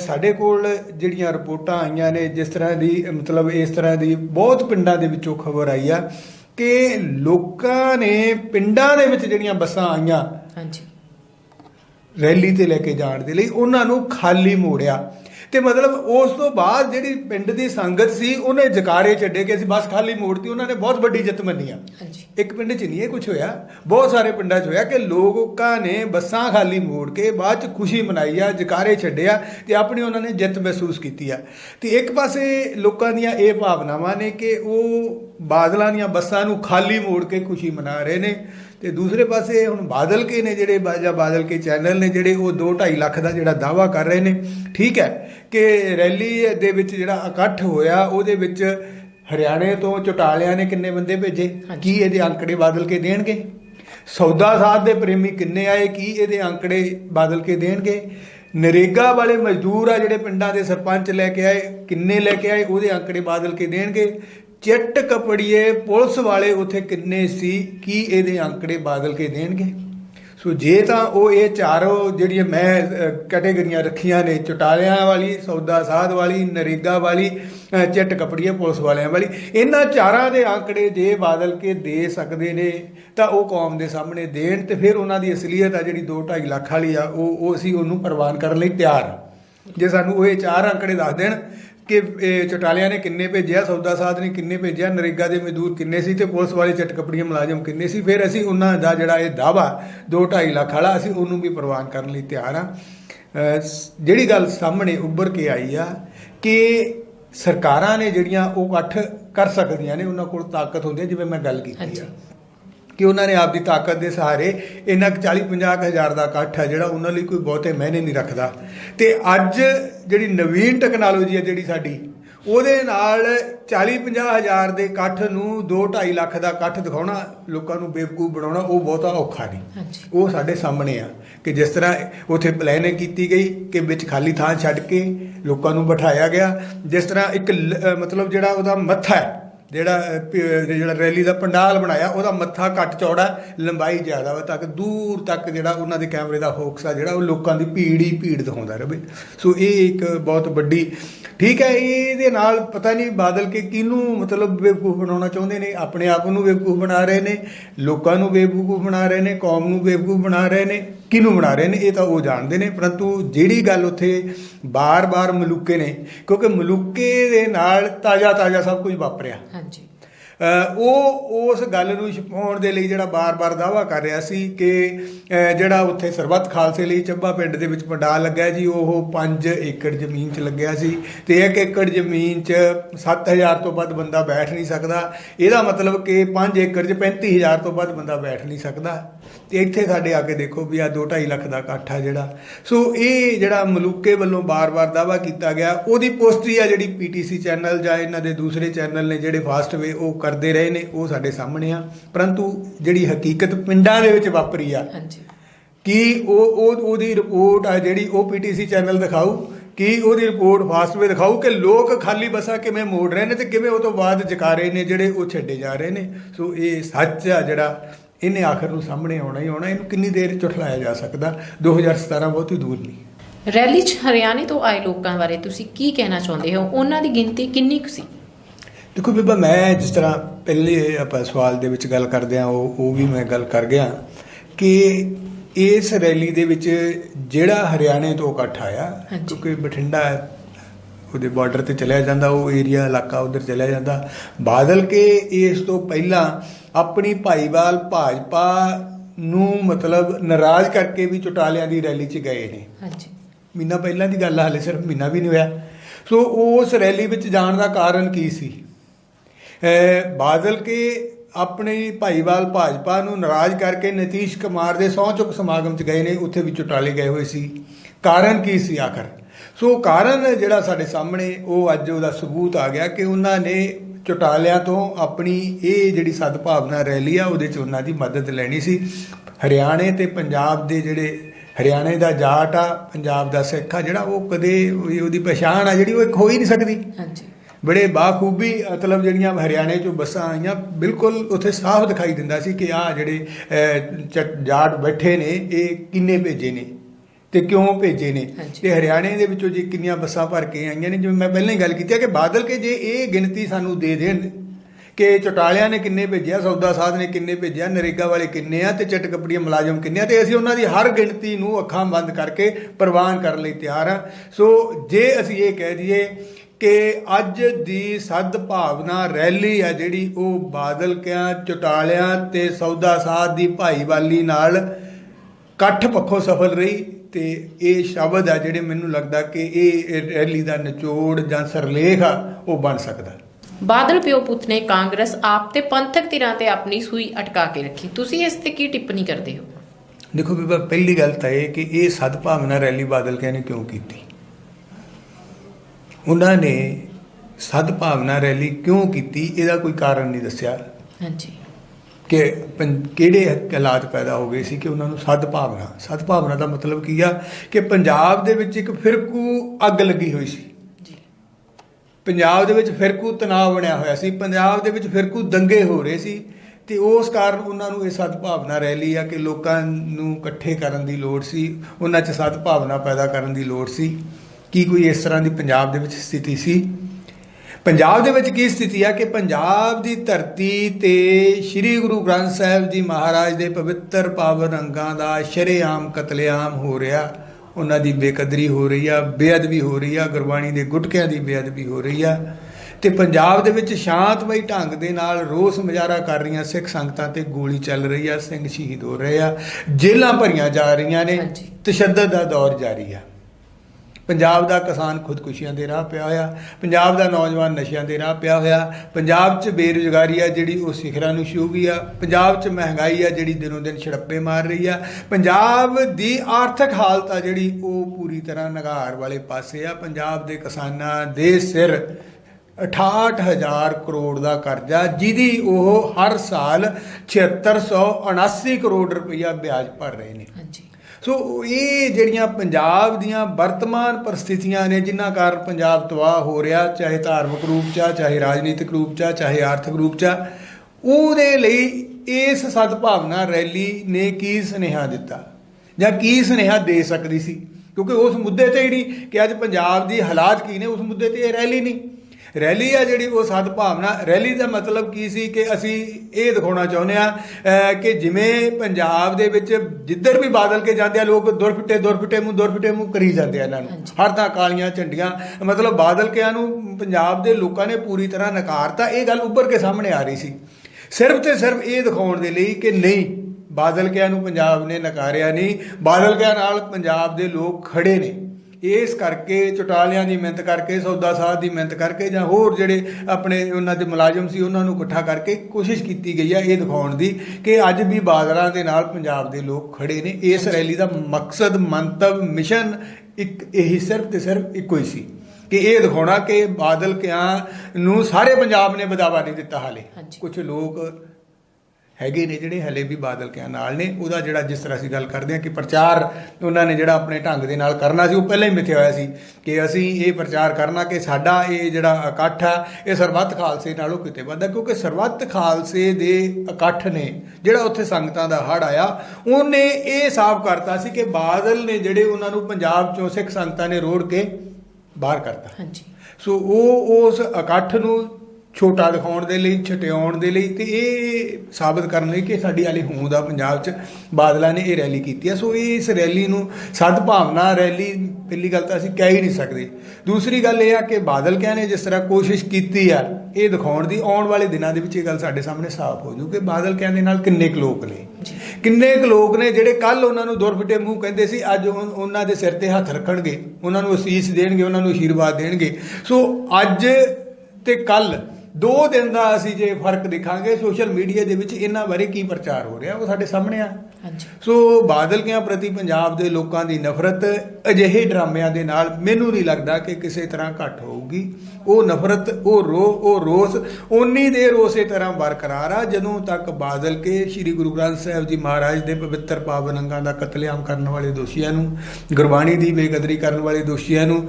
ਸਾਡੇ ਕੋਲ ਜਿਹੜੀਆਂ ਰਿਪੋਰਟਾਂ ਆਈਆਂ ਨੇ ਜਿਸ ਤਰ੍ਹਾਂ ਦੀ ਮਤਲਬ ਇਸ ਤਰ੍ਹਾਂ ਦੀ ਬਹੁਤ ਪਿੰਡਾਂ ਦੇ ਵਿੱਚੋਂ ਖਬਰ ਆਈ ਆ ਕਿ ਲੋਕਾਂ ਨੇ ਪਿੰਡਾਂ ਦੇ ਵਿੱਚ ਜਿਹੜੀਆਂ ਬੱਸਾਂ ਆਈਆਂ ਹਾਂਜੀ। ਰੈਲੀ ਤੇ ਲੈ ਕੇ ਜਾਣ ਦੇ ਲਈ ਉਹਨਾਂ ਨੂੰ ਖਾਲੀ ਮੋੜਿਆ। ਤੇ ਮਤਲਬ ਉਸ ਤੋਂ ਬਾਅਦ ਜਿਹੜੀ ਪਿੰਡ ਦੀ ਸੰਗਤ ਸੀ ਉਹਨੇ ਜਕਾਰੇ ਛੱਡੇ ਕਿ ਅਸੀਂ ਬੱਸ ਖਾਲੀ ਮੋੜਤੀ ਉਹਨਾਂ ਨੇ ਬਹੁਤ ਵੱਡੀ ਜਿੱਤ ਮੰਨੀ ਆ। ਇੱਕ ਪਿੰਡ 'ਚ ਨਹੀਂ ਇਹ ਕੁਝ ਹੋਇਆ ਬਹੁਤ ਸਾਰੇ ਪਿੰਡਾਂ 'ਚ ਹੋਇਆ ਕਿ ਲੋਕਾਂ ਨੇ ਬੱਸਾਂ ਖਾਲੀ ਮੋੜ ਕੇ ਬਾਅਦ 'ਚ ਖੁਸ਼ੀ ਮਨਾਈ ਆ ਜਕਾਰੇ ਛੱਡਿਆ ਤੇ ਆਪਣੀ ਉਹਨਾਂ ਨੇ ਜਿੱਤ ਮਹਿਸੂਸ ਕੀਤੀ ਆ। ਤੇ ਇੱਕ ਪਾਸੇ ਲੋਕਾਂ ਦੀਆਂ ਇਹ ਭਾਵਨਾਵਾਂ ਨੇ ਕਿ ਉਹ ਬਾਦਲਾਂ ਦੀਆਂ ਬੱਸਾਂ ਨੂੰ ਖਾਲੀ ਮੋੜ ਕੇ ਖੁਸ਼ੀ ਮਨਾ ਰਹੇ ਨੇ ਤੇ ਦੂਸਰੇ ਪਾਸੇ ਹੁਣ ਬਾਦਲ ਕੇ ਨੇ ਜਿਹੜੇ ਬਾਜਾ ਬਾਦਲ ਕੇ ਚੈਨਲ ਨੇ ਜਿਹੜੇ ਉਹ 2.5 ਲੱਖ ਦਾ ਜਿਹੜਾ ਦਾਵਾ ਕਰ ਰਹੇ ਨੇ। ਠੀਕ ਹੈ ਕਿ ਰੈਲੀ ਦੇ ਵਿੱਚ ਜਿਹੜਾ ਇਕੱਠ ਹੋਇਆ ਉਹਦੇ ਵਿੱਚ ਹਰਿਆਣੇ ਤੋਂ ਚਟਾਲਿਆਂ ਨੇ ਕਿੰਨੇ ਬੰਦੇ ਭੇਜੇ। ਕੀ ਇਹਦੇ ਅੰਕੜੇ ਬਾਦਲ ਕੇ ਦੇਣਗੇ? ਸੌਦਾ ਸਾਧ ਦੇ ਪ੍ਰੇਮੀ ਕਿੰਨੇ ਆਏ? ਕੀ ਇਹਦੇ ਅੰਕੜੇ ਬਾਦਲ ਕੇ ਦੇਣਗੇ? ਨਰੇਗਾ ਵਾਲੇ ਮਜ਼ਦੂਰ ਆ ਜਿਹੜੇ ਪਿੰਡਾਂ ਦੇ ਸਰਪੰਚ ਲੈ ਕੇ ਆਏ ਕਿੰਨੇ ਲੈ ਕੇ ਆਏ? ਉਹਦੇ ਅੰਕੜੇ ਬਾਦਲ ਕੇ ਦੇਣਗੇ। ਚਿੱਟ ਕਪੜੀਏ ਪੁਲਿਸ ਵਾਲੇ ਉੱਥੇ ਕਿੰਨੇ ਸੀ? ਕੀ ਇਹਦੇ ਅੰਕੜੇ ਬਾਦਲ ਕੇ ਦੇਣਗੇ? ਸੋ ਜੇ ਤਾਂ ਉਹ ਇਹ ਚਾਰੋਂ ਜਿਹੜੀਆਂ ਮੈਂ ਕੈਟੇਗਰੀਆਂ ਰੱਖੀਆਂ ਨੇ, ਚਟਾਲਿਆਂ ਵਾਲੀ ਸੌਦਾ ਸਾਧ ਵਾਲੀ, ਨਰੇਗਾ ਵਾਲੀ ਚਿੱਟ ਕਪੜੀਏ ਪੁਲਿਸ ਵਾਲਿਆਂ ਵਾਲੀ, ਇਹਨਾਂ ਚਾਰਾਂ ਦੇ ਅੰਕੜੇ ਜੇ ਬਾਦਲ ਕੇ ਦੇ ਸਕਦੇ ਨੇ, ਤਾਂ ਉਹ ਕੌਮ ਦੇ ਸਾਹਮਣੇ ਦੇਣ ਤੇ ਫਿਰ ਉਹਨਾਂ ਦੀ ਅਸਲੀਅਤ ਆ ਜਿਹੜੀ 2.5 ਲੱਖ ਵਾਲੀ ਆ, ਉਹ ਉਹ ਅਸੀਂ ਉਹਨੂੰ ਪ੍ਰਵਾਨ ਕਰਨ ਲਈ ਤਿਆਰ। ਜੇ ਸਾਨੂੰ ਉਹ ਇਹ ਚਾਰ ਅੰਕੜੇ ਦੱਸ ਦੇਣ ਕਿ ਇਹ ਚਟਾਲਿਆਂ ਨੇ ਕਿੰਨੇ ਭੇਜਿਆ, ਸੌਦਾ ਸਾਧ ਨੇ ਕਿੰਨੇ ਭੇਜਿਆ, ਨਰੇਗਾ ਦੇ ਮਜ਼ਦੂਰ ਕਿੰਨੇ ਸੀ ਤੇ ਪੁਲਿਸ ਵਾਲੇ ਚਟਕਪੜੀਆਂ ਮੁਲਾਜ਼ਮ ਕਿੰਨੇ ਸੀ? ਫਿਰ ਅਸੀਂ ਉਹਨਾਂ ਦਾ ਜਿਹੜਾ ਇਹ ਦਾਵਾ 2.5 ਲੱਖ ਵਾਲਾ, ਅਸੀਂ ਉਹਨੂੰ ਵੀ ਪ੍ਰਵਾਨ ਕਰਨ ਲਈ ਤਿਆਰ ਆ ਜਿਹੜੀ ਗੱਲ ਸਾਹਮਣੇ ਉੱਭਰ ਕੇ ਆਈ ਆ ਕਿ ਸਰਕਾਰਾਂ ਨੇ ਜਿਹੜੀਆਂ ਉਹ ਇਕੱਠ ਕਰ ਸਕਦੀਆਂ ਨੇ, ਉਹਨਾਂ ਕੋਲ ਤਾਕਤ ਹੁੰਦੀ ਹੈ, ਜਿਵੇਂ ਮੈਂ ਗੱਲ ਕੀਤੀ ਆ। ਕਿ ਉਹਨਾਂ ਨੇ ਆਪਦੀ ਤਾਕਤ ਦੇ ਸਹਾਰੇ ਇੰਨਾ 40 50 ਹਜ਼ਾਰ ਦਾ ਇਕੱਠ ਹੈ ਜਿਹੜਾ ਉਹਨਾਂ ਲਈ ਕੋਈ ਬਹੁਤੇ ਮਾਇਨੇ ਨਹੀਂ ਰੱਖਦਾ। ਤੇ ਅੱਜ ਜਿਹੜੀ ਨਵੀਨ ਟੈਕਨੋਲੋਜੀ ਹੈ ਜਿਹੜੀ ਸਾਡੀ ਉਹਦੇ ਨਾਲ 40 50 ਹਜ਼ਾਰ ਦੇ ਇਕੱਠ ਨੂੰ 2 2.5 ਲੱਖ ਦਾ ਇਕੱਠ ਦਿਖਾਉਣਾ ਲੋਕਾਂ ਨੂੰ ਬੇਵਕੂਫ ਬਣਾਉਣਾ ਉਹ ਬਹੁਤਾ ਔਖਾ ਨਹੀਂ। ਉਹ ਸਾਡੇ ਸਾਹਮਣੇ ਆ ਕਿ ਜਿਸ ਤਰ੍ਹਾਂ ਉਥੇ ਪਲੈਨਿੰਗ ਕੀਤੀ ਗਈ ਕਿ ਵਿੱਚ ਖਾਲੀ ਥਾਂ ਛੱਡ ਕੇ ਲੋਕਾਂ ਨੂੰ ਬਿਠਾਇਆ ਗਿਆ ਜਿਸ ਤਰ੍ਹਾਂ ਇੱਕ ਮਤਲਬ ਜਿਹੜਾ ਉਹਦਾ ਮੱਥਾ ਹੈ ਜਿਹੜਾ ਜਿਹੜਾ ਰੈਲੀ ਦਾ ਪੰਡਾਲ ਬਣਾਇਆ, ਉਹਦਾ ਮੱਥਾ ਘੱਟ ਚੌੜਾ, ਲੰਬਾਈ ਜ਼ਿਆਦਾ ਵਾ, ਤੱਕ ਦੂਰ ਤੱਕ ਜਿਹੜਾ ਉਹਨਾਂ ਦੇ ਕੈਮਰੇ ਦਾ ਹੋਕਸ ਆ, ਜਿਹੜਾ ਉਹ ਲੋਕਾਂ ਦੀ ਭੀੜ ਹੀ ਭੀੜ ਦਿਖਾਉਂਦਾ ਰਹੇ। ਸੋ ਇਹ ਇੱਕ ਬਹੁਤ ਵੱਡੀ, ਠੀਕ ਹੈ, ਇਹਦੇ ਨਾਲ ਪਤਾ ਨਹੀਂ ਬਾਦਲ ਕੇ ਕਿਹਨੂੰ ਮਤਲਬ ਬੇਵਕੂਫ ਬਣਾਉਣਾ ਚਾਹੁੰਦੇ ਨੇ, ਆਪਣੇ ਆਪ ਨੂੰ ਬੇਵਕੂਫ ਬਣਾ ਰਹੇ ਨੇ, ਲੋਕਾਂ ਨੂੰ ਬੇਵਕੂਫ ਬਣਾ ਰਹੇ ਨੇ, ਕੌਮ ਨੂੰ ਬੇਵਕੂਫ ਬਣਾ ਰਹੇ ਨੇ। ਕਿਹਨੂੰ ਬਣਾ ਰਹੇ ਨੇ, ਇਹ ਤਾਂ ਉਹ ਜਾਣਦੇ ਨੇ, ਪਰੰਤੂ ਜਿਹੜੀ ਗੱਲ ਉੱਥੇ ਬਾਰ-ਬਾਰ ਮਲੂਕੇ ਨੇ, ਕਿਉਂਕਿ ਮਲੂਕੇ ਦੇ ਨਾਲ ਤਾਜ਼ਾ-ਤਾਜ਼ਾ ਸਭ ਕੁਝ ਵਾਪਰਿਆ। ਹਾਂਜੀ। ਉਹ ਉਸ ਗੱਲ ਨੂੰ ਛਪਾਉਣ ਦੇ ਲਈ ਜਿਹੜਾ ਬਾਰ-ਬਾਰ ਦਾਵਾ ਕਰ ਰਿਹਾ ਸੀ ਕਿ ਜਿਹੜਾ ਉੱਥੇ ਸਰਬੱਤ ਖਾਲਸੇ ਲਈ ਚੱਬਾ ਪਿੰਡ ਦੇ ਵਿੱਚ ਪੰਡਾਲ ਲੱਗਾ ਜੀ, ਉਹ 5 ਏਕੜ ਜ਼ਮੀਨ 'ਚ ਲੱਗਿਆ ਸੀ ਤੇ 1 ਏਕੜ ਜ਼ਮੀਨ 'ਚ 7000 ਤੋਂ ਵੱਧ ਬੰਦਾ ਬੈਠ ਨਹੀਂ ਸਕਦਾ। ਇਹਦਾ ਮਤਲਬ ਕਿ 5 ਏਕੜ 'ਚ 35000 ਤੋਂ ਵੱਧ ਬੰਦਾ ਬੈਠ ਨਹੀਂ ਸਕਦਾ। ਤੇ ਇੱਥੇ ਸਾਡੇ ਆ ਕੇ ਦੇਖੋ ਵੀ ਆ 2.5 ਲੱਖ ਦਾ ਇਕੱਠ ਆ ਜਿਹੜਾ। ਸੋ ਇਹ ਜਿਹੜਾ ਮਲੂਕੇ ਵੱਲੋਂ ਬਾਰ-ਬਾਰ ਦਾਵਾ ਕੀਤਾ ਗਿਆ, ਉਹਦੀ ਪੋਸਟਰੀ ਆ ਜਿਹੜੀ ਪੀਟੀਸੀ ਚੈਨਲ ਜਾਂ ਇਹਨਾਂ ਦੇ ਦੂਸਰੇ ਚੈਨਲ ਨੇ ਜਿਹੜੇ ਫਾਸਟ ਵੇ ਉਹ ਕਰਦੇ ਰਹੇ ਨੇ ਉਹ ਸਾਡੇ ਸਾਹਮਣੇ ਆ। ਪਰੰਤੂ ਜਿਹੜੀ ਹਕੀਕਤ ਪਿੰਡਾਂ ਦੇ ਵਿੱਚ ਵਾਪਰੀ ਆ ਹਾਂਜੀ। ਕੀ ਉਹ ਉਹ ਉਹਦੀ ਰਿਪੋਰਟ ਆ ਜਿਹੜੀ ਉਹ ਪੀਟੀਸੀ ਚੈਨਲ ਦਿਖਾਊ ਕੀ ਉਹਦੀ ਰਿਪੋਰਟ ਫਾਸਟ ਵੇ ਦਿਖਾਊ ਕਿ ਲੋਕ ਖਾਲੀ ਬੱਸਾਂ ਕਿਵੇਂ ਮੋੜ ਰਹੇ ਨੇ ਤੇ ਕਿਵੇਂ ਉਹ ਤੋਂ ਬਾਅਦ ਜਕਾਰੇ ਨੇ ਜਿਹੜੇ ਉਹ ਛੱਡੇ ਜਾ ਰਹੇ ਨੇ। ਸੋ ਇਹ ਸੱਚ ਆ ਜਿਹੜਾ ਇਹਨੇ ਆਖਰ ਨੂੰ ਸਾਹਮਣੇ ਆਉਣਾ ਹੀ ਆਉਣਾ ਇਹਨੂੰ ਕਿੰਨੀ ਦੇਰ ਝੁਠਲਾਇਆ ਜਾ ਸਕਦਾ? 2017 ਬਹੁਤੀ ਦੂਰ ਨਹੀਂ। ਰੈਲੀ 'ਚ ਹਰਿਆਣੇ ਤੋਂ ਆਏ ਲੋਕਾਂ ਬਾਰੇ ਤੁਸੀਂ ਕੀ ਕਹਿਣਾ ਚਾਹੁੰਦੇ ਹੋ? ਉਹਨਾਂ ਦੀ ਗਿਣਤੀ ਕਿੰਨੀ ਕੁ ਸੀ? ਦੇਖੋ ਬੀਬਾ ਮੈਂ ਜਿਸ ਤਰ੍ਹਾਂ ਪਹਿਲੇ ਆਪਾਂ ਸਵਾਲ ਦੇ ਵਿੱਚ ਗੱਲ ਕਰਦੇ ਆ ਉਹ ਉਹ ਵੀ ਮੈਂ ਗੱਲ ਕਰ ਗਿਆ ਕਿ ਇਸ ਰੈਲੀ ਦੇ ਵਿੱਚ ਜਿਹੜਾ ਹਰਿਆਣੇ ਤੋਂ ਇਕੱਠ ਆਇਆ। ਕਿਉਂਕਿ ਬਠਿੰਡਾ ਉਹਦੇ ਬਾਰਡਰ ਤੇ ਚਲਿਆ ਜਾਂਦਾ ਉਹ ਏਰੀਆ ਇਲਾਕਾ ਉਧਰ ਚਲਿਆ ਜਾਂਦਾ। ਬਾਦਲ ਕੇ ਇਸ ਤੋਂ ਪਹਿਲਾਂ ਆਪਣੀ ਭਾਈਵਾਲ ਭਾਜਪਾ ਨੂੰ ਮਤਲਬ ਨਾਰਾਜ਼ ਕਰਕੇ ਵੀ ਚੁਟਾਲਿਆਂ ਦੀ ਰੈਲੀ 'ਚ ਗਏ ਨੇ। ਹਾਂਜੀ। ਮਹੀਨਾ ਪਹਿਲਾਂ ਦੀ ਗੱਲ ਹਾਲੇ ਸਿਰਫ ਮਹੀਨਾ ਵੀ ਨਹੀਂ ਹੋਇਆ। ਸੋ ਉਸ ਰੈਲੀ ਵਿੱਚ ਜਾਣ ਦਾ ਕਾਰਨ ਕੀ ਸੀ? ਬਾਦਲ ਕੇ ਆਪਣੀ ਭਾਈਵਾਲ ਭਾਜਪਾ ਨੂੰ ਨਾਰਾਜ਼ ਕਰਕੇ ਨਤੀਸ਼ ਕੁਮਾਰ ਦੇ ਸਹੁੰ ਚੁੱਕ ਸਮਾਗਮ 'ਚ ਗਏ ਨੇ, ਉੱਥੇ ਵੀ ਚੁਟਾਲੇ ਗਏ ਹੋਏ ਸੀ। ਕਾਰਨ ਕੀ ਸੀ ਆਖਰ? ਸੋ ਕਾਰਨ ਜਿਹੜਾ ਸਾਡੇ ਸਾਹਮਣੇ, ਉਹ ਅੱਜ ਉਹਦਾ ਸਬੂਤ ਆ ਗਿਆ ਕਿ ਉਹਨਾਂ ਨੇ ਚੁਟਾਲਿਆਂ ਤੋਂ ਆਪਣੀ ਇਹ ਜਿਹੜੀ ਸਦਭਾਵਨਾ ਰੈਲੀ ਆ, ਉਹਦੇ 'ਚ ਉਹਨਾਂ ਦੀ ਮਦਦ ਲੈਣੀ ਸੀ। ਹਰਿਆਣੇ ਤੇ ਪੰਜਾਬ ਦੇ ਜਿਹੜੇ ਹਰਿਆਣੇ ਦਾ ਜਾਟ ਆ, ਪੰਜਾਬ ਦਾ ਸਿੱਖ ਆ, ਜਿਹੜਾ ਉਹ ਕਦੇ ਉਹਦੀ ਉਹਦੀ ਪਛਾਣ ਆ, ਜਿਹੜੀ ਉਹ ਇੱਕ ਹੋ ਹੀ ਨਹੀਂ ਸਕਦੀ। ਹਾਂਜੀ। ਬੜੇ ਬਾਖੂਬੀ ਮਤਲਬ ਜਿਹੜੀਆਂ ਹਰਿਆਣੇ ਚੋਂ ਬੱਸਾਂ ਆਈਆਂ ਬਿਲਕੁਲ ਉੱਥੇ ਸਾਫ਼ ਦਿਖਾਈ ਦਿੰਦਾ ਸੀ ਕਿ ਆਹ ਜਿਹੜੇ ਜਾਟ ਬੈਠੇ ਨੇ ਇਹ ਕਿੰਨੇ ਭੇਜੇ ਨੇ ਤੇ ਕਿਉਂ ਭੇਜੇ ਨੇ। ਤੇ ਹਰਿਆਣੇ ਦੇ ਵਿੱਚੋਂ ਜੀ ਕਿੰਨੀਆਂ ਬੱਸਾਂ ਭਰ ਕੇ ਆਈਆਂ ਨੇ ਜਿਵੇਂ ਮੈਂ ਪਹਿਲਾਂ ਹੀ ਗੱਲ ਕੀਤੀ ਹੈ ਕਿ ਬਾਦਲ ਕੇ ਜੇ ਇਹ ਗਿਣਤੀ ਸਾਨੂੰ ਦੇ ਦੇਣ ਕਿ ਚਟਾਲਿਆਂ ਨੇ ਕਿੰਨੇ ਭੇਜਿਆ ਸੌਦਾ ਸਾਧ ਨੇ ਕਿੰਨੇ ਭੇਜਿਆ ਨਰੇਗਾ ਵਾਲੇ ਕਿੰਨੇ ਆ ਤੇ ਚਟ ਕਪੜੀਆਂ ਮੁਲਾਜ਼ਮ ਕਿੰਨੇ ਆ ਤੇ ਅਸੀਂ ਉਹਨਾਂ ਦੀ ਹਰ ਗਿਣਤੀ ਨੂੰ ਅੱਖਾਂ ਬੰਦ ਕਰਕੇ ਪ੍ਰਵਾਨ ਕਰਨ ਲਈ ਤਿਆਰ ਆ ਸੋ ਜੇ ਅਸੀਂ ਇਹ ਕਹਿ ਦਈਏ ਕਿ ਅੱਜ ਦੀ ਸਦ ਭਾਵਨਾ ਰੈਲੀ ਆ ਜਿਹੜੀ ਉਹ ਬਾਦਲ ਕਿਆਂ ਚਟਾਲਿਆਂ ਤੇ ਸੌਦਾ ਸਾਧ ਦੀ ਭਾਈਵਾਲੀ ਨਾਲ ਇਕੱਠ ਪੱਖੋਂ ਸਫਲ ਰਹੀ ਤੇ ਇਹ ਸ਼ਬਦ ਆ ਜਿਹੜੇ ਮੈਨੂੰ ਲੱਗਦਾ ਕਿ ਇਹ ਰੈਲੀ ਦਾ ਨਿਚੋੜ ਜਾਂ ਸਰਲੇਖ ਆ ਉਹ ਬਣ ਸਕਦਾ। ਬਾਦਲ ਪਿਓ ਪੁੱਤ ਨੇ ਕਾਂਗਰਸ ਆਪ ਤੇ ਪੰਥਕ ਧਿਰਾਂ ਤੇ ਆਪਣੀ ਸੂਈ ਅਟਕਾ ਕੇ ਰੱਖੀ। ਤੁਸੀਂ ਇਸ ਤੇ ਕੀ ਟਿੱਪਣੀ ਕਰਦੇ ਹੋ? ਦੇਖੋ ਬੀਬਾ ਪਹਿਲੀ ਗੱਲ ਤਾਂ ਇਹ ਕਿ ਇਹ ਸਦਭਾਵਨਾ ਰੈਲੀ ਬਾਦਲ ਕਿਆਂ ਨੇ ਕਿਉਂ ਕੀਤੀ? ਉਹਨਾਂ ਨੇ ਸਦਭਾਵਨਾ ਰੈਲੀ ਕਿਉਂ ਕੀਤੀ? ਇਹਦਾ ਕੋਈ ਕਾਰਨ ਨਹੀਂ ਦੱਸਿਆ। ਹਾਂਜੀ। ਕਿ ਕਿਹੜੇ ਹਾਲਾਤ ਪੈਦਾ ਹੋ ਗਏ ਸੀ ਕਿ ਉਹਨਾਂ ਨੂੰ ਸਦਭਾਵਨਾ? ਸਦਭਾਵਨਾ ਦਾ ਮਤਲਬ ਕੀ ਆ? ਕਿ ਪੰਜਾਬ ਦੇ ਵਿੱਚ ਇੱਕ ਫਿਰਕੂ ਅੱਗ ਲੱਗੀ ਹੋਈ ਸੀ। ਜੀ। ਪੰਜਾਬ ਦੇ ਵਿੱਚ ਫਿਰਕੂ ਤਣਾਅ ਬਣਿਆ ਹੋਇਆ ਸੀ। ਪੰਜਾਬ ਦੇ ਵਿੱਚ ਫਿਰਕੂ ਦੰਗੇ ਹੋ ਰਹੇ ਸੀ। ਤੇ ਉਸ ਕਾਰਨ ਉਹਨਾਂ ਨੂੰ ਇਹ ਸਦਭਾਵਨਾ ਰੈਲੀ ਆ ਕਿ ਲੋਕਾਂ ਨੂੰ ਇਕੱਠੇ ਕਰਨ ਦੀ ਲੋੜ ਸੀ। ਉਹਨਾਂ 'ਚ ਸਦਭਾਵਨਾ ਪੈਦਾ ਕਰਨ ਦੀ ਲੋੜ ਸੀ। ਕੀ ਕੋਈ ਇਸ ਤਰ੍ਹਾਂ ਦੀ ਪੰਜਾਬ ਦੇ ਵਿੱਚ ਸਥਿਤੀ ਸੀ? ਪੰਜਾਬ ਦੇ ਵਿੱਚ ਕੀ ਸਥਿਤੀ ਆ ਕਿ ਪੰਜਾਬ ਦੀ ਧਰਤੀ ਤੇ ਸ੍ਰੀ ਗੁਰੂ ਗ੍ਰੰਥ ਸਾਹਿਬ ਜੀ ਮਹਾਰਾਜ ਦੇ ਪਵਿੱਤਰ ਪਾਵਨ ਅੰਗਾਂ ਦਾ ਸ਼ਰੇਆਮ ਕਤਲੇਆਮ ਹੋ ਰਿਹਾ। ਉਹਨਾਂ ਦੀ ਬੇਕਦਰੀ ਹੋ ਰਹੀ ਆ ਬੇਅਦਬੀ ਹੋ ਰਹੀ ਆ ਗੁਰਬਾਣੀ ਦੇ ਗੁਟਕਿਆਂ ਦੀ ਬੇਅਦਬੀ ਹੋ ਰਹੀ ਆ। ਤੇ ਪੰਜਾਬ ਦੇ ਵਿੱਚ ਸ਼ਾਂਤਮਈ ਢੰਗ ਦੇ ਨਾਲ ਰੋਸ ਮੁਜ਼ਾਹਰਾ ਕਰ ਰਹੀਆਂ ਸਿੱਖ ਸੰਗਤਾਂ ਤੇ ਗੋਲੀ ਚੱਲ ਰਹੀ ਆ ਸਿੰਘ ਸ਼ਹੀਦ ਹੋ ਰਹੇ ਆ। ਜੇਲ੍ਹਾਂ ਭਰੀਆਂ ਜਾ ਰਹੀਆਂ ਨੇ। ਤਸ਼ੱਦਦ ਦਾ ਦੌਰ ਜਾਰੀ ਆ। ਪੰਜਾਬ ਦਾ ਕਿਸਾਨ ਖੁਦਕੁਸ਼ੀਆਂ ਦੇ ਰਾਹ ਪਿਆ ਹੋਇਆ, ਪੰਜਾਬ ਦਾ ਨੌਜਵਾਨ ਨਸ਼ਿਆਂ ਦੇ ਰਾਹ ਪਿਆ ਹੋਇਆ, ਪੰਜਾਬ 'ਚ ਬੇਰੁਜ਼ਗਾਰੀ ਆ ਜਿਹੜੀ ਉਹ ਸਿਖਰਾਂ ਨੂੰ ਛੂ ਗਈ ਆ, ਪੰਜਾਬ 'ਚ ਮਹਿੰਗਾਈ ਆ ਜਿਹੜੀ ਦਿਨੋਂ ਦਿਨ ਛੜੱਪੇ ਮਾਰ ਰਹੀ ਆ, ਪੰਜਾਬ ਦੀ ਆਰਥਿਕ ਹਾਲਤ ਆ ਜਿਹੜੀ ਉਹ ਪੂਰੀ ਤਰ੍ਹਾਂ ਨਗਾਰ ਵਾਲੇ ਪਾਸੇ ਆ, ਪੰਜਾਬ ਦੇ ਕਿਸਾਨਾਂ ਦੇ ਸਿਰ 68000 ਕਰੋੜ ਦਾ ਕਰਜ਼ਾ, ਜਿਹਦੀ ਉਹ ਹਰ ਸਾਲ 7679 ਕਰੋੜ ਰੁਪਈਆ ਵਿਆਜ ਭਰ ਰਹੇ ਨੇ। ਹਾਂਜੀ। ਸੋ ਇਹ ਜਿਹੜੀਆਂ ਪੰਜਾਬ ਦੀਆਂ ਵਰਤਮਾਨ ਪਰਿਸਥਿਤੀਆਂ ਨੇ ਜਿਨ੍ਹਾਂ ਕਾਰਨ ਪੰਜਾਬ ਤਬਾਹ ਹੋ ਰਿਹਾ ਚਾਹੇ ਧਾਰਮਿਕ ਰੂਪ ਚ ਆ, ਚਾਹੇ ਰਾਜਨੀਤਿਕ ਰੂਪ ਚ ਆ, ਚਾਹੇ ਆਰਥਿਕ ਰੂਪ ਚ ਆ, ਉਹਦੇ ਲਈ ਇਸ ਸਦਭਾਵਨਾ ਰੈਲੀ ਨੇ ਕੀ ਸੁਨੇਹਾ ਦਿੱਤਾ? ਜਾਂ ਕੀ ਸੁਨੇਹਾ ਦੇ ਸਕਦੀ ਸੀ? ਕਿਉਂਕਿ ਉਸ ਮੁੱਦੇ ਤੇ ਹੀ ਨਹੀਂ ਕਿ ਅੱਜ ਪੰਜਾਬ ਦੀ ਹਾਲਾਤ ਕੀ ਨੇ ਉਸ ਮੁੱਦੇ ਤੇ ਇਹ ਰੈਲੀ ਨਹੀਂ। ਰੈਲੀ ਆ ਜਿਹੜੀ ਉਹ ਸਦਭਾਵਨਾ ਰੈਲੀ ਦਾ ਮਤਲਬ ਕੀ ਸੀ ਕਿ ਅਸੀਂ ਇਹ ਦਿਖਾਉਣਾ ਚਾਹੁੰਦੇ ਆ ਕਿ ਜਿਵੇਂ ਪੰਜਾਬ ਦੇ ਵਿੱਚ ਜਿੱਧਰ ਵੀ ਬਾਦਲ ਕੇ ਜਾਂਦੇ ਆ ਲੋਕ ਦੁਰ ਫਿੱਟੇ ਦੁਰ ਫਿੱਟੇ ਮੂੰਹ ਦੁਰ ਫਿੱਟੇ ਮੂੰਹ ਕਰੀ ਜਾਂਦੇ ਆ ਇਹਨਾਂ ਨੂੰ। ਹਰ ਤਾਂ ਕਾਲੀਆਂ ਝੰਡੀਆਂ ਮਤਲਬ ਬਾਦਲ ਕਿਆਂ ਨੂੰ ਪੰਜਾਬ ਦੇ ਲੋਕਾਂ ਨੇ ਪੂਰੀ ਤਰ੍ਹਾਂ ਨਕਾਰਤਾ ਇਹ ਗੱਲ ਉੱਭਰ ਕੇ ਸਾਹਮਣੇ ਆ ਰਹੀ ਸੀ। ਸਿਰਫ ਤੇ ਸਿਰਫ ਇਹ ਦਿਖਾਉਣ ਦੇ ਲਈ ਕਿ ਨਹੀਂ ਬਾਦਲ ਕਿਆਂ ਨੂੰ ਪੰਜਾਬ ਨੇ ਨਕਾਰਿਆ ਨਹੀਂ ਬਾਦਲ ਕਿਆਂ ਨਾਲ ਪੰਜਾਬ ਦੇ ਲੋਕ ਖੜੇ ਨੇ। ਇਸ ਕਰਕੇ ਚਟਾਲਿਆਂ ਦੀ ਮਿਹਨਤ ਕਰਕੇ ਸੌਦਾ ਸਾਧ ਦੀ ਮਿਹਨਤ ਕਰਕੇ ਜਾਂ ਹੋਰ ਜਿਹੜੇ ਆਪਣੇ ਉਹਨਾਂ ਦੇ ਮੁਲਾਜ਼ਮ ਸੀ ਉਹਨਾਂ ਨੂੰ ਇਕੱਠਾ ਕਰਕੇ ਕੋਸ਼ਿਸ਼ ਕੀਤੀ ਗਈ ਹੈ ਇਹ ਦਿਖਾਉਣ ਦੀ ਕਿ ਅੱਜ ਵੀ ਬਾਦਲਾਂ ਦੇ ਨਾਲ ਪੰਜਾਬ ਦੇ ਲੋਕ ਖੜੇ ਨੇ। ਇਸ ਰੈਲੀ ਦਾ ਮਕਸਦ ਮੰਤਵ ਮਿਸ਼ਨ ਇੱਕ ਇਹੀ ਸਿਰਫ ਤੇ ਸਿਰਫ ਇੱਕੋ ਹੀ ਸੀ ਕਿ ਇਹ ਦਿਖਾਉਣਾ ਕਿ ਬਾਦਲ ਕਿਆਂ ਨੂੰ ਸਾਰੇ ਪੰਜਾਬ ਨੇ ਵਧਾਵਾ ਨਹੀਂ ਦਿੱਤਾ ਹਾਲੇ। ਕੁਝ ਲੋਕ ਹੈਗੇ ਨੇ ਜਿਹੜੇ ਹਲੇ ਵੀ ਬਾਦਲ ਕਿਆਂ ਨਾਲ ਨੇ ਉਹਦਾ ਜਿਹੜਾ ਜਿਸ ਤਰ੍ਹਾਂ ਅਸੀਂ ਗੱਲ ਕਰਦੇ ਹਾਂ ਕਿ ਪ੍ਰਚਾਰ ਉਹਨਾਂ ਨੇ ਜਿਹੜਾ ਆਪਣੇ ਢੰਗ ਦੇ ਨਾਲ ਕਰਨਾ ਸੀ ਉਹ ਪਹਿਲਾਂ ਹੀ ਮਿੱਥਿਆ ਹੋਇਆ ਸੀ ਕਿ ਅਸੀਂ ਇਹ ਪ੍ਰਚਾਰ ਕਰਨਾ ਕਿ ਸਾਡਾ ਇਹ ਜਿਹੜਾ ਇਕੱਠ ਆ ਇਹ ਸਰਬੱਤ ਖਾਲਸੇ ਨਾਲੋਂ ਕਿਤੇ ਵੱਧ ਹੈ ਕਿਉਂਕਿ ਸਰਬੱਤ ਖਾਲਸੇ ਦੇ ਇਕੱਠ ਨੇ ਜਿਹੜਾ ਉੱਥੇ ਸੰਗਤਾਂ ਦਾ ਹੜ ਆਇਆ ਉਹਨੇ ਇਹ ਸਾਫ਼ ਕਰਤਾ ਸੀ ਕਿ ਬਾਦਲ ਨੇ ਜਿਹੜੇ ਉਹਨਾਂ ਨੂੰ ਪੰਜਾਬ ਚੋਂ ਸਿੱਖ ਸੰਗਤਾਂ ਨੇ ਰੋੜ ਕੇ ਬਾਹਰ ਕਰਤਾ। ਹਾਂਜੀ। ਸੋ ਉਹ ਉਸ ਇਕੱਠ ਨੂੰ ਛੋਟਾ ਦਿਖਾਉਣ ਦੇ ਲਈ ਛਟਿਆਉਣ ਦੇ ਲਈ ਤੇ ਇਹ ਸਾਬਤ ਕਰਨ ਲਈ ਕਿ ਸਾਡੀ ਹਾਲੇ ਹੋਂਦ ਆ ਪੰਜਾਬ 'ਚ ਬਾਦਲਾਂ ਨੇ ਇਹ ਰੈਲੀ ਕੀਤੀ ਆ। ਸੋ ਇਸ ਰੈਲੀ ਨੂੰ ਸਦਭਾਵਨਾ ਰੈਲੀ ਪਹਿਲੀ ਗੱਲ ਤਾਂ ਅਸੀਂ ਕਹਿ ਹੀ ਨਹੀਂ ਸਕਦੇ। ਦੂਸਰੀ ਗੱਲ ਇਹ ਆ ਕਿ ਬਾਦਲ ਨੇ ਜਿਸ ਤਰ੍ਹਾਂ ਕੋਸ਼ਿਸ਼ ਕੀਤੀ ਆ ਇਹ ਦਿਖਾਉਣ ਦੀ ਆਉਣ ਵਾਲੇ ਦਿਨਾਂ ਦੇ ਵਿੱਚ ਇਹ ਗੱਲ ਸਾਡੇ ਸਾਹਮਣੇ ਸਾਫ਼ ਹੋ ਜੂ ਕਿ ਬਾਦਲ ਕਿਆ ਦੇ ਨਾਲ ਕਿੰਨੇ ਕੁ ਲੋਕ ਨੇ? ਕਿੰਨੇ ਕੁ ਲੋਕ ਨੇ ਜਿਹੜੇ ਕੱਲ ਉਹਨਾਂ ਨੂੰ ਦੁਰ ਫਿੱਟੇ ਮੂੰਹ ਕਹਿੰਦੇ ਸੀ ਅੱਜ ਉਹਨਾਂ ਦੇ ਸਿਰ ਤੇ ਹੱਥ ਰੱਖਣਗੇ ਉਹਨਾਂ ਨੂੰ ਅਸੀਸ ਦੇਣਗੇ ਉਹਨਾਂ ਨੂੰ ਆਸ਼ੀਰਵਾਦ ਦੇਣਗੇ। ਸੋ ਅੱਜ ਤੇ ਕੱਲ ਦੋ ਦਿਨ ਦਾ ਅਸੀਂ ਜੇ ਫ਼ਰਕ ਦੇਖਾਂਗੇ, ਸੋਸ਼ਲ ਮੀਡੀਆ ਦੇ ਵਿੱਚ ਇਹਨਾਂ ਬਾਰੇ ਕੀ ਪ੍ਰਚਾਰ ਹੋ ਰਿਹਾ, ਉਹ ਸਾਡੇ ਸਾਹਮਣੇ ਆ। ਸੋ ਬਾਦਲ ਕਿਆਂ ਪ੍ਰਤੀ ਪੰਜਾਬ ਦੇ ਲੋਕਾਂ ਦੀ ਨਫ਼ਰਤ ਅਜਿਹੇ ਡਰਾਮਿਆਂ ਦੇ ਨਾਲ ਮੈਨੂੰ ਨਹੀਂ ਲੱਗਦਾ ਕਿ ਕਿਸੇ ਤਰ੍ਹਾਂ ਘੱਟ ਹੋਊਗੀ। ਉਹ ਨਫ਼ਰਤ, ਉਹ ਰੋ, ਉਹ ਰੋਸ ਉਨੀ ਦੇਰ ਉਸੇ ਤਰ੍ਹਾਂ ਬਰਕਰਾਰ ਆ ਜਦੋਂ ਤੱਕ ਬਾਦਲ ਕੇ ਸ੍ਰੀ ਗੁਰੂ ਗ੍ਰੰਥ ਸਾਹਿਬ ਜੀ ਮਹਾਰਾਜ ਦੇ ਪਵਿੱਤਰ ਪਾਵਨ ਅੰਗਾਂ ਦਾ ਕਤਲੇਆਮ ਕਰਨ ਵਾਲੇ ਦੋਸ਼ੀਆਂ ਨੂੰ, ਗੁਰਬਾਣੀ ਦੀ ਬੇਕਦਰੀ ਕਰਨ ਵਾਲੇ ਦੋਸ਼ੀਆਂ ਨੂੰ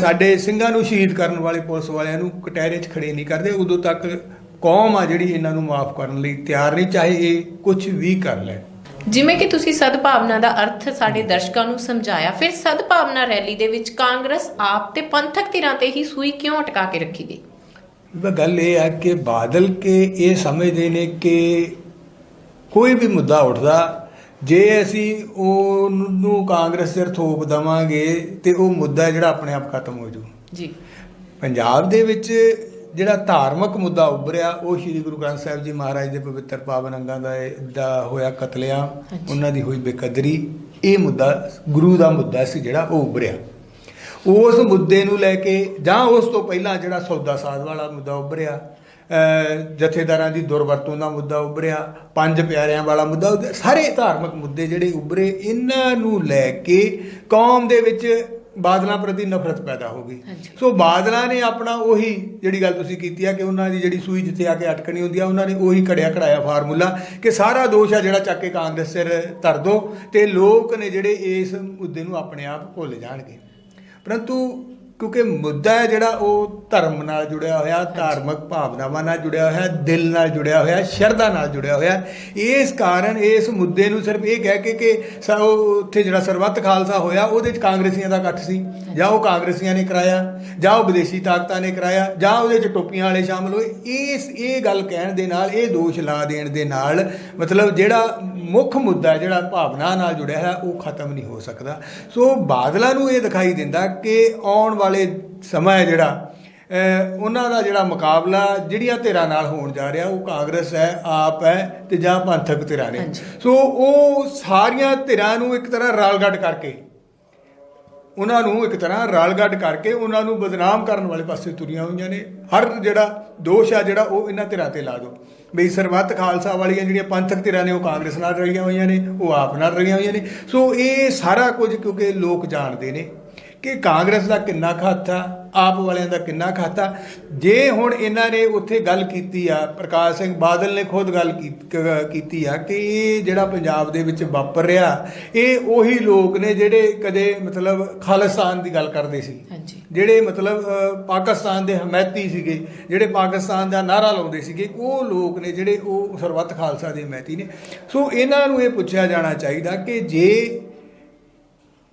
ਸਾਡੇ ਸਿੰਘਾਂ ਨੂੰ ਸ਼ਹੀਦ ਕਰਨ ਵਾਲੇ ਪੁਲਿਸ ਵਾਲਿਆਂ ਨੂੰ ਕਟਹਿਰੇ 'ਚ ਖੜੇ ਨਹੀਂ ਕਰਦੇ, ਉਦੋਂ ਤੱਕ ਕੌਮ ਆ ਜਿਹੜੀ ਇਹਨਾਂ ਨੂੰ ਮਾਫ ਕਰਨ ਲਈ ਤਿਆਰ ਨਹੀਂ, ਚਾਹੇ ਇਹ ਕੁਝ ਵੀ ਕਰ ਲੈ। ਜਿਵੇਂ ਕਿ ਤੁਸੀਂ ਸਦਭਾਵਨਾ ਦਾ ਅਰਥ ਸਾਡੇ ਦਰਸ਼ਕਾਂ ਨੂੰ ਸਮਝਾਇਆ ਫਿਰ ਸਦਭਾਵਨਾ ਰੈਲੀ ਦੇ ਵਿੱਚ ਕਾਂਗਰਸ ਆਪ ਤੇ ਪੰਥਕ ਧਿਰਾਂ ਤੇ ਹੀ ਸੂਈ ਕਿਉਂ ਅਟਕਾ ਕੇ ਰੱਖੀ ਗਈ? ਗੱਲ ਇਹ ਹੈ ਕਿ ਬਾਦਲ ਕੇ ਇਹ ਸਮਝਦੇ ਨੇ ਕਿ ਕੋਈ ਵੀ ਮੁੱਦਾ ਉੱਠਦਾ ਜੇ ਅਸੀਂ ਉਹਨੂੰ ਕਾਂਗਰਸ ਸਿਰ ਥੋਪ ਦਵਾਂਗੇ ਤੇ ਉਹ ਮੁੱਦਾ ਜਿਹੜਾ ਆਪਣੇ ਆਪ ਖਤਮ ਹੋ ਜੂ ਜੀ। ਪੰਜਾਬ ਦੇ ਵਿੱਚ ਜਿਹੜਾ ਧਾਰਮਿਕ ਮੁੱਦਾ ਉੱਭਰਿਆ ਉਹ ਸ੍ਰੀ ਗੁਰੂ ਗ੍ਰੰਥ ਸਾਹਿਬ ਜੀ ਮਹਾਰਾਜ ਦੇ ਪਵਿੱਤਰ ਪਾਵਨ ਅੰਗਾਂ ਦਾ ਦਾ ਹੋਇਆ ਕਤਲੇਆਮ। ਉਹਨਾਂ ਦੀ ਹੋਈ ਬੇਕਦਰੀ ਇਹ ਮੁੱਦਾ ਗੁਰੂ ਦਾ ਮੁੱਦਾ ਸੀ ਜਿਹੜਾ ਉਹ ਉੱਭਰਿਆ ਉਸ ਮੁੱਦੇ ਨੂੰ ਲੈ ਕੇ ਜਾਂ ਉਸ ਤੋਂ ਪਹਿਲਾਂ ਜਿਹੜਾ ਸੌਦਾ ਸਾਧ ਵਾਲਾ ਮੁੱਦਾ ਉੱਭਰਿਆ ਜਥੇਦਾਰਾਂ ਦੀ ਦੁਰਵਰਤੋਂ ਦਾ ਮੁੱਦਾ ਉੱਭਰਿਆ ਪੰਜ ਪਿਆਰਿਆਂ ਵਾਲਾ ਮੁੱਦਾ। ਸਾਰੇ ਧਾਰਮਿਕ ਮੁੱਦੇ ਜਿਹੜੇ ਉੱਭਰੇ ਇਹਨਾਂ ਨੂੰ ਲੈ ਕੇ ਕੌਮ ਦੇ ਵਿੱਚ ਬਾਦਲਾਂ ਪ੍ਰਤੀ ਨਫ਼ਰਤ ਪੈਦਾ ਹੋ ਗਈ। ਸੋ ਬਾਦਲਾਂ ਨੇ ਆਪਣਾ ਉਹੀ ਜਿਹੜੀ ਗੱਲ ਤੁਸੀਂ ਕੀਤੀ ਆ ਕਿ ਉਹਨਾਂ ਦੀ ਜਿਹੜੀ ਸੂਈ ਜਿੱਥੇ ਆ ਕੇ ਅਟਕਣੀ ਹੁੰਦੀ ਆ ਉਹਨਾਂ ਨੇ ਉਹੀ ਘੜਿਆ ਘੜਾਇਆ ਫਾਰਮੂਲਾ ਕਿ ਸਾਰਾ ਦੋਸ਼ ਆ ਜਿਹੜਾ ਚੱਕ ਕੇ ਕਾਂਗਰਸ ਸਿਰ ਧਰ ਦੋ ਤੇ ਲੋਕ ਨੇ ਜਿਹੜੇ ਇਸ ਮੁੱਦੇ ਨੂੰ ਆਪਣੇ ਆਪ ਭੁੱਲ ਜਾਣਗੇ ਪਰੰਤੂ ਕਿਉਂਕਿ ਮੁੱਦਾ ਹੈ ਜਿਹੜਾ ਉਹ ਧਰਮ ਨਾਲ ਜੁੜਿਆ ਹੋਇਆ ਧਾਰਮਿਕ ਭਾਵਨਾਵਾਂ ਨਾਲ ਜੁੜਿਆ ਹੋਇਆ ਦਿਲ ਨਾਲ ਜੁੜਿਆ ਹੋਇਆ ਸ਼ਰਧਾ ਨਾਲ ਜੁੜਿਆ ਹੋਇਆ। ਇਸ ਕਾਰਨ ਇਸ ਮੁੱਦੇ ਨੂੰ ਸਿਰਫ ਇਹ ਕਹਿ ਕੇ ਕਿ ਉਹ ਉੱਥੇ ਜਿਹੜਾ ਸਰਬੱਤ ਖਾਲਸਾ ਹੋਇਆ ਉਹਦੇ ਚ ਕਾਂਗਰਸੀਆਂ ਦਾ ਇਕੱਠ ਸੀ। ਜਾਂ ਉਹ ਕਾਂਗਰਸੀਆਂ ਨੇ ਕਰਾਇਆ ਜਾਂ ਉਹ ਵਿਦੇਸ਼ੀ ਤਾਕਤਾਂ ਨੇ ਕਰਾਇਆ ਜਾਂ ਉਹਦੇ ਚ ਟੋਪੀਆਂ ਵਾਲੇ ਸ਼ਾਮਲ ਹੋਏ। ਇਸ ਇਹ ਗੱਲ ਕਹਿਣ ਦੇ ਨਾਲ ਇਹ ਦੋਸ਼ ਲਾ ਦੇਣ ਦੇ ਨਾਲ ਮਤਲਬ ਜਿਹੜਾ ਮੁੱਖ ਮੁੱਦਾ ਜਿਹੜਾ ਭਾਵਨਾ ਨਾਲ ਜੁੜਿਆ ਹੈ ਉਹ ਖਤਮ ਨਹੀਂ ਹੋ ਸਕਦਾ। ਸੋ ਬਾਦਲਾਂ ਨੂੰ ਇਹ ਦਿਖਾਈ ਦਿੰਦਾ ਕਿ ਆਉਣ ਵਾਲੇ ਸਮਾਂ ਹੈ ਜਿਹੜਾ ਉਹਨਾਂ ਦਾ ਜਿਹੜਾ ਮੁਕਾਬਲਾ ਜਿਹੜੀਆਂ ਧਿਰਾਂ ਨਾਲ ਹੋਣ ਜਾ ਰਿਹਾ ਉਹ ਕਾਂਗਰਸ ਹੈ ਆਪ ਹੈ ਤੇ ਜਾਂ ਪੰਥਕ ਧਿਰਾਂ ਨੇ। ਸੋ ਉਹ ਸਾਰੀਆਂ ਧਿਰਾਂ ਨੂੰ ਇੱਕ ਤਰ੍ਹਾਂ ਰਲਗੱਡ ਕਰਕੇ ਉਹਨਾਂ ਨੂੰ ਇੱਕ ਤਰ੍ਹਾਂ ਰਲਗੱਡ ਕਰਕੇ ਉਹਨਾਂ ਨੂੰ ਬਦਨਾਮ ਕਰਨ ਵਾਲੇ ਪਾਸੇ ਤੁਰੀਆਂ ਹੋਈਆਂ ਨੇ। ਹਰ ਜਿਹੜਾ ਦੋਸ਼ ਆ ਜਿਹੜਾ ਉਹ ਇਹਨਾਂ ਧਿਰਾਂ ਤੇ ਲਾ ਦਿਓ। ਬਈ ਸਰਬੱਤ ਖਾਲਸਾ ਵਾਲੀਆਂ ਜਿਹੜੀਆਂ ਪੰਥਕ ਧਿਰਾਂ ਨੇ ਉਹ ਕਾਂਗਰਸ ਨਾਲ ਰਲੀਆਂ ਹੋਈਆਂ ਨੇ ਉਹ ਆਪ ਨਾਲ ਰਲੀਆਂ ਹੋਈਆਂ ਨੇ। ਸੋ ਇਹ ਸਾਰਾ ਕੁਝ ਕਿਉਂਕਿ ਲੋਕ ਜਾਣਦੇ ਨੇ। ਕਿ ਕਾਂਗਰਸ ਦਾ ਕਿੰਨਾ ਖਾਤਾ ਆਪ ਵਾਲਿਆਂ ਦਾ ਕਿੰਨਾ ਖਾਤਾ? ਜੇ ਹੁਣ ਇਹਨਾਂ ਨੇ ਉੱਥੇ ਗੱਲ ਕੀਤੀ ਆ ਪ੍ਰਕਾਸ਼ ਸਿੰਘ ਬਾਦਲ ਨੇ ਖੁਦ ਗੱਲ ਕੀਤੀ ਆ ਕਿ ਇਹ ਜਿਹੜਾ ਪੰਜਾਬ ਦੇ ਵਿੱਚ ਵਾਪਰ ਰਿਹਾ ਇਹ ਉਹੀ ਲੋਕ ਨੇ ਜਿਹੜੇ ਕਦੇ ਮਤਲਬ ਖਾਲਿਸਤਾਨ ਦੀ ਗੱਲ ਕਰਦੇ ਸੀ। ਜਿਹੜੇ ਮਤਲਬ ਪਾਕਿਸਤਾਨ ਦੇ ਹਮੈਤੀ ਸੀਗੇ ਜਿਹੜੇ ਪਾਕਿਸਤਾਨ ਦਾ ਨਾਰਾ ਲਾਉਂਦੇ ਸੀਗੇ ਉਹ ਲੋਕ ਨੇ ਜਿਹੜੇ ਉਹ ਸਰਬੱਤ ਖਾਲਸਾ ਦੇ ਹਮੈਤੀ ਨੇ। ਸੋ ਇਹਨਾਂ ਨੂੰ ਇਹ ਪੁੱਛਿਆ ਜਾਣਾ ਚਾਹੀਦਾ ਕਿ ਜੇ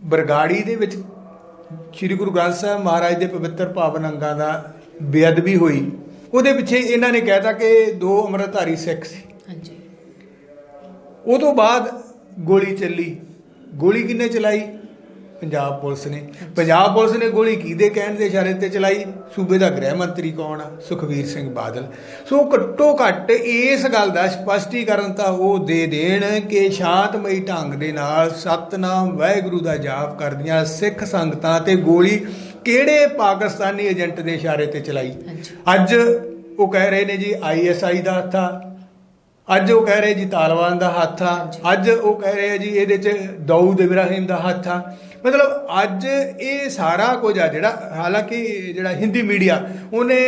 ਬਰਗਾੜੀ ਦੇ ਵਿੱਚ ਸ੍ਰੀ ਗੁਰੂ ਗ੍ਰੰਥ ਸਾਹਿਬ ਮਹਾਰਾਜ ਦੇ ਪਵਿੱਤਰ ਪਾਵਨ ਅੰਗਾਂ ਦਾ ਬੇਅਦਬੀ ਹੋਈ। ਉਹਦੇ ਪਿੱਛੇ ਇਹਨਾਂ ਨੇ ਕਹਿਤਾ ਕਿ ਦੋ ਅੰਮ੍ਰਿਤਧਾਰੀ ਸਿੱਖ ਸੀ। ਹਾਂਜੀ। ਉਹ ਤੋਂ ਬਾਅਦ ਗੋਲੀ ਚੱਲੀ। ਗੋਲੀ ਕਿੰਨੇ ਚਲਾਈ? ਪੰਜਾਬ ਪੁਲਿਸ ਨੇ। ਪੰਜਾਬ ਪੁਲਿਸ ਨੇ ਗੋਲੀ ਕਿਹਦੇ ਕਹਿਣ ਦੇ ਇਸ਼ਾਰੇ ਤੇ ਚਲਾਈ? ਸੂਬੇ ਦਾ ਗ੍ਰਹਿ ਮੰਤਰੀ ਕੌਣ ਆ? ਸੁਖਵੀਰ ਸਿੰਘ ਬਾਦਲ। ਸੋ ਘੱਟੋ ਘੱਟ ਇਸ ਗੱਲ ਦਾ ਸਪਸ਼ਟੀਕਰਨ ਤਾਂ ਉਹ ਦੇ ਦੇਣ ਕਿ ਸ਼ਾਂਤਮਈ ਢੰਗ ਦੇ ਨਾਲ ਸਤਨਾਮ ਵਾਹਿਗੁਰੂ ਦਾ ਜਾਪ ਕਰਦੀਆਂ ਸਿੱਖ ਸੰਗਤਾਂ ਤੇ ਗੋਲੀ ਕਿਹੜੇ ਪਾਕਿਸਤਾਨੀ ਏਜੰਟ ਦੇ ਇਸ਼ਾਰੇ ਤੇ ਚਲਾਈ। ਅੱਜ ਉਹ ਕਹਿ ਰਹੇ ਨੇ ਜੀ ਆਈਐਸਆਈ ਦਾ ਹੱਥ ਆ। ਅੱਜ ਉਹ ਕਹਿ ਰਹੇ ਜੀ ਤਾਲਿਬਾਨ ਦਾ ਹੱਥ ਆ। ਅੱਜ ਉਹ ਕਹਿ ਰਹੇ ਆ ਜੀ ਇਹਦੇ ਚ ਦਾਊਦ ਇਬਰਾਹਿਮ ਦਾ ਹੱਥ ਆ। ਮਤਲਬ ਅੱਜ ਇਹ ਸਾਰਾ ਕੁਝ ਆ ਜਿਹੜਾ ਹਾਲਾਂਕਿ ਜਿਹੜਾ ਹਿੰਦੀ ਮੀਡੀਆ ਉਹਨੇ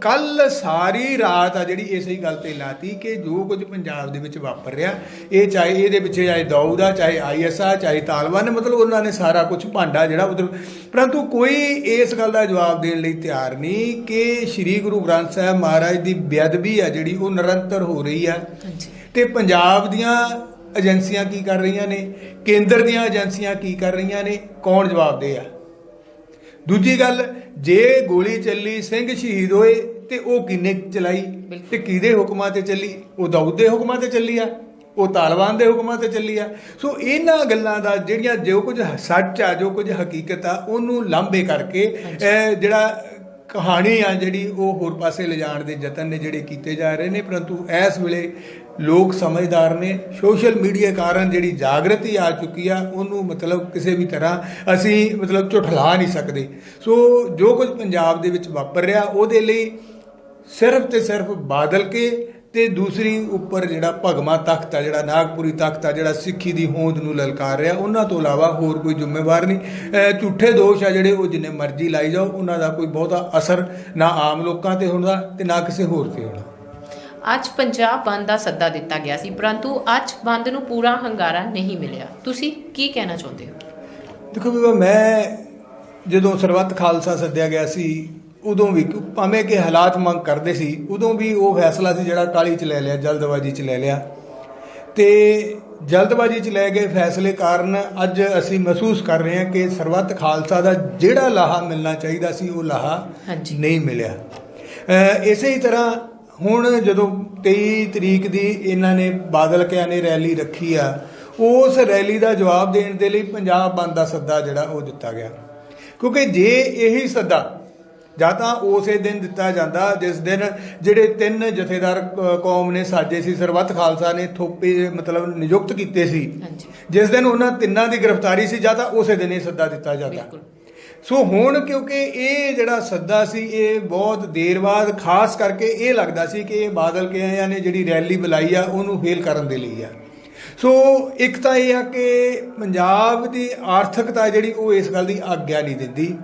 ਕੱਲ ਸਾਰੀ ਰਾਤ ਆ ਜਿਹੜੀ ਇਸੇ ਗੱਲ ਤੇ ਲਾਤੀ ਕਿ ਜੋ ਕੁਝ ਪੰਜਾਬ ਦੇ ਵਿੱਚ ਵਾਪਰ ਰਿਹਾ ਇਹ ਚਾਹੇ ਇਹਦੇ ਪਿੱਛੇ ਚਾਹੇ ਦਾਊਦ ਆ ਚਾਹੇ ਆਈਐਸਆ ਚਾਹੇ ਤਾਲਿਬਾਨ ਮਤਲਬ ਉਹਨਾਂ ਨੇ ਸਾਰਾ ਕੁਝ ਭਾਂਡਾ ਜਿਹੜਾ ਉਧਰ ਪਰੰਤੂ ਕੋਈ ਇਸ ਗੱਲ ਦਾ ਜਵਾਬ ਦੇਣ ਲਈ ਤਿਆਰ ਨਹੀਂ ਕਿ ਸ੍ਰੀ ਗੁਰੂ ਗ੍ਰੰਥ ਸਾਹਿਬ ਮਹਾਰਾਜ ਦੀ ਬੇਅਦਬੀ ਆ ਜਿਹੜੀ ਉਹ ਨਿਰੰਤਰ ਹੋ ਰਹੀ ਆ ਤੇ ਪੰਜਾਬ ਦੀਆਂ ਏਜੰਸੀਆਂ ਕੀ ਕਰ ਰਹੀਆਂ ਨੇ? ਕੇਂਦਰ ਦੀਆਂ ਏਜੰਸੀਆਂ ਕੀ ਕਰ ਰਹੀਆਂ ਨੇ? ਕੌਣ ਜਵਾਬਦੇਹ ਆ? ਦੂਜੀ ਗੱਲ ਜੇ ਗੋਲੀ ਚੱਲੀ ਸਿੰਘ ਸ਼ਹੀਦ ਹੋਏ ਤੇ ਉਹ ਕਿੰਨੇ ਚਲਾਈ। ਤੇ ਕਿਹਦੇ ਹੁਕਮਾਂ ਤੇ ਚੱਲੀ? ਉਹ ਦਾਊਦ ਦੇ ਹੁਕਮਾਂ ਤੇ ਚੱਲੀ ਆ? ਉਹ ਤਾਲਿਬਾਨ ਦੇ ਹੁਕਮਾਂ ਤੇ ਚੱਲੀ ਆ? ਸੋ ਇਹਨਾਂ ਗੱਲਾਂ ਦਾ ਜਿਹੜੀਆਂ ਜੋ ਕੁਝ ਸੱਚ ਆ ਜੋ ਕੁਝ ਹਕੀਕਤ ਆ ਉਹਨੂੰ ਲਾਂਭੇ ਕਰਕੇ ਜਿਹੜਾ ਕਹਾਣੀ ਆ ਜਿਹੜੀ ਉਹ ਹੋਰ ਪਾਸੇ ਲਿਜਾਣ ਦੇ ਯਤਨ ਨੇ ਜਿਹੜੇ ਕੀਤੇ ਜਾ ਰਹੇ ਨੇ, ਪਰੰਤੂ ਇਸ ਵੇਲੇ ਲੋਕ ਸਮਝਦਾਰ ਨੇ, ਸੋਸ਼ਲ ਮੀਡੀਆ ਕਾਰਨ ਜਿਹੜੀ ਜਾਗਰਤੀ ਆ ਚੁੱਕੀ ਆ, ਉਹਨੂੰ ਮਤਲਬ ਕਿਸੇ ਵੀ ਤਰ੍ਹਾਂ ਅਸੀਂ ਮਤਲਬ ਝੁਠਲਾ ਨਹੀਂ ਸਕਦੇ। ਸੋ ਜੋ ਕੁਝ ਪੰਜਾਬ ਦੇ ਵਿੱਚ ਵਾਪਰ ਰਿਹਾ, ਉਹਦੇ ਲਈ ਸਿਰਫ ਤੇ ਸਿਰਫ ਬਾਦਲ ਕੇ ਤੇ ਦੂਸਰੀ ਉੱਪਰ ਜਿਹੜਾ ਭਗਮਾ ਤਖਤ ਆ ਜਿਹੜਾ ਨਾਗਪੁਰੀ ਤਖਤ ਆ ਜਿਹੜਾ ਸਿੱਖੀ ਦੀ ਹੋਂਦ ਨੂੰ ਲਲਕਾਰ ਰਿਹਾ ਉਹਨਾਂ ਤੋਂ ਇਲਾਵਾ ਹੋਰ ਕੋਈ ਜ਼ਿੰਮੇਵਾਰ ਨਹੀਂ। ਝੂਠੇ ਦੋਸ਼ ਆ ਜਿਹੜੇ ਉਹ ਜਿੰਨੇ ਮਰਜ਼ੀ ਲਾਈ ਜਾਓ ਉਹਨਾਂ ਦਾ ਕੋਈ ਬਹੁਤਾ ਅਸਰ ਨਾ ਆਮ ਲੋਕਾਂ ਤੇ ਹੁੰਦਾ ਤੇ ਨਾ ਕਿਸੇ ਹੋਰ ਤੇ ਹੋਣਾ। ਅੱਜ ਪੰਜਾਬ ਬੰਦ ਦਾ ਸੱਦਾ ਦਿੱਤਾ ਗਿਆ ਸੀ ਪਰੰਤੂ ਅੱਜ ਬੰਦ ਨੂੰ ਪੂਰਾ ਹੰਗਾਰਾ ਨਹੀਂ ਮਿਲਿਆ। ਤੁਸੀਂ ਕੀ ਕਹਿਣਾ ਚਾਹੁੰਦੇ ਹੋ? ਦੇਖੋ ਵੀ ਮੈਂ ਜਦੋਂ ਸਰਬੱਤ ਖਾਲਸਾ ਸੱਦਿਆ ਗਿਆ ਸੀ ਉਦੋਂ ਵੀ ਭਾਵੇਂ ਕਿ ਹਾਲਾਤ ਮੰਗ ਕਰਦੇ ਸੀ ਉਦੋਂ ਵੀ ਉਹ ਫੈਸਲਾ ਸੀ ਜਿਹੜਾ ਕਾਲੀ ਚ ਲੈ ਲਿਆ ਜਲਦਬਾਜ਼ੀ ਚ ਲੈ ਲਿਆ। ਤੇ ਜਲਦਬਾਜ਼ੀ ਚ ਲੈ ਗਏ ਫੈਸਲੇ ਕਾਰਨ ਅੱਜ ਅਸੀਂ ਮਹਿਸੂਸ ਕਰ ਰਹੇ ਹਾਂ ਕਿ ਸਰਬੱਤ ਖਾਲਸਾ ਦਾ ਜਿਹੜਾ ਲਾਹਾ ਮਿਲਣਾ ਚਾਹੀਦਾ ਸੀ ਉਹ ਲਾਹਾ। ਨਹੀਂ ਮਿਲਿਆ। ਇਸੇ ਹੀ ਤਰ੍ਹਾਂ ਹੁਣ ਜਦੋਂ 23 ਤਰੀਕ ਦੀ ਇਹਨਾਂ ਨੇ ਬਾਦਲ ਕਿਆਂ ਨੇ ਰੈਲੀ ਰੱਖੀ ਆ ਉਸ ਰੈਲੀ ਦਾ ਜਵਾਬ ਦੇਣ ਦੇ ਲਈ ਪੰਜਾਬ ਬੰਦ ਦਾ ਸੱਦਾ ਜਿਹੜਾ ਉਹ ਦਿੱਤਾ ਗਿਆ। ਕਿਉਂਕਿ ਜੇ ਇਹੀ ਸੱਦਾ ਜਾਂ ਤਾਂ ਉਸੇ ਦਿਨ ਦਿੱਤਾ ਜਾਂਦਾ ਜਿਸ ਦਿਨ ਜਿਹੜੇ ਤਿੰਨ ਜਥੇਦਾਰ ਕੌਮ ਨੇ ਸਾਜੇ ਸੀ ਸਰਬੱਤ ਖਾਲਸਾ ਨੇ ਥੋਪੇ ਮਤਲਬ ਨਿਯੁਕਤ ਕੀਤੇ ਸੀ ਜਿਸ ਦਿਨ ਉਹਨਾਂ ਤਿੰਨਾਂ ਦੀ ਗ੍ਰਿਫਤਾਰੀ ਸੀ ਜਾਂ ਤਾਂ ਉਸੇ ਦਿਨ ਇਹ ਸੱਦਾ ਦਿੱਤਾ ਜਾਂਦਾ। ਸੋ ਹੁਣ ਕਿਉਂਕਿ ਇਹ ਜਿਹੜਾ ਸੱਦਾ ਸੀ ਇਹ ਬਹੁਤ ਦੇਰ ਬਾਅਦ ਖਾਸ ਕਰਕੇ ਇਹ ਲੱਗਦਾ ਸੀ ਕਿ ਇਹ ਬਾਦਲ ਕੇ ਆਇਆਂ ਨੇ ਜਿਹੜੀ ਰੈਲੀ ਬੁਲਾਈ ਆ ਉਹਨੂੰ ਫੇਲ ਕਰਨ ਦੇ ਲਈ ਆ। ਸੋ ਇੱਕ ਤਾਂ ਇਹ ਆ ਕਿ ਪੰਜਾਬ ਦੀ ਆਰਥਿਕਤਾ ਜਿਹੜੀ ਉਹ ਇਸ ਗੱਲ ਦੀ ਆਗਿਆ ਨਹੀਂ ਦਿੰਦੀ।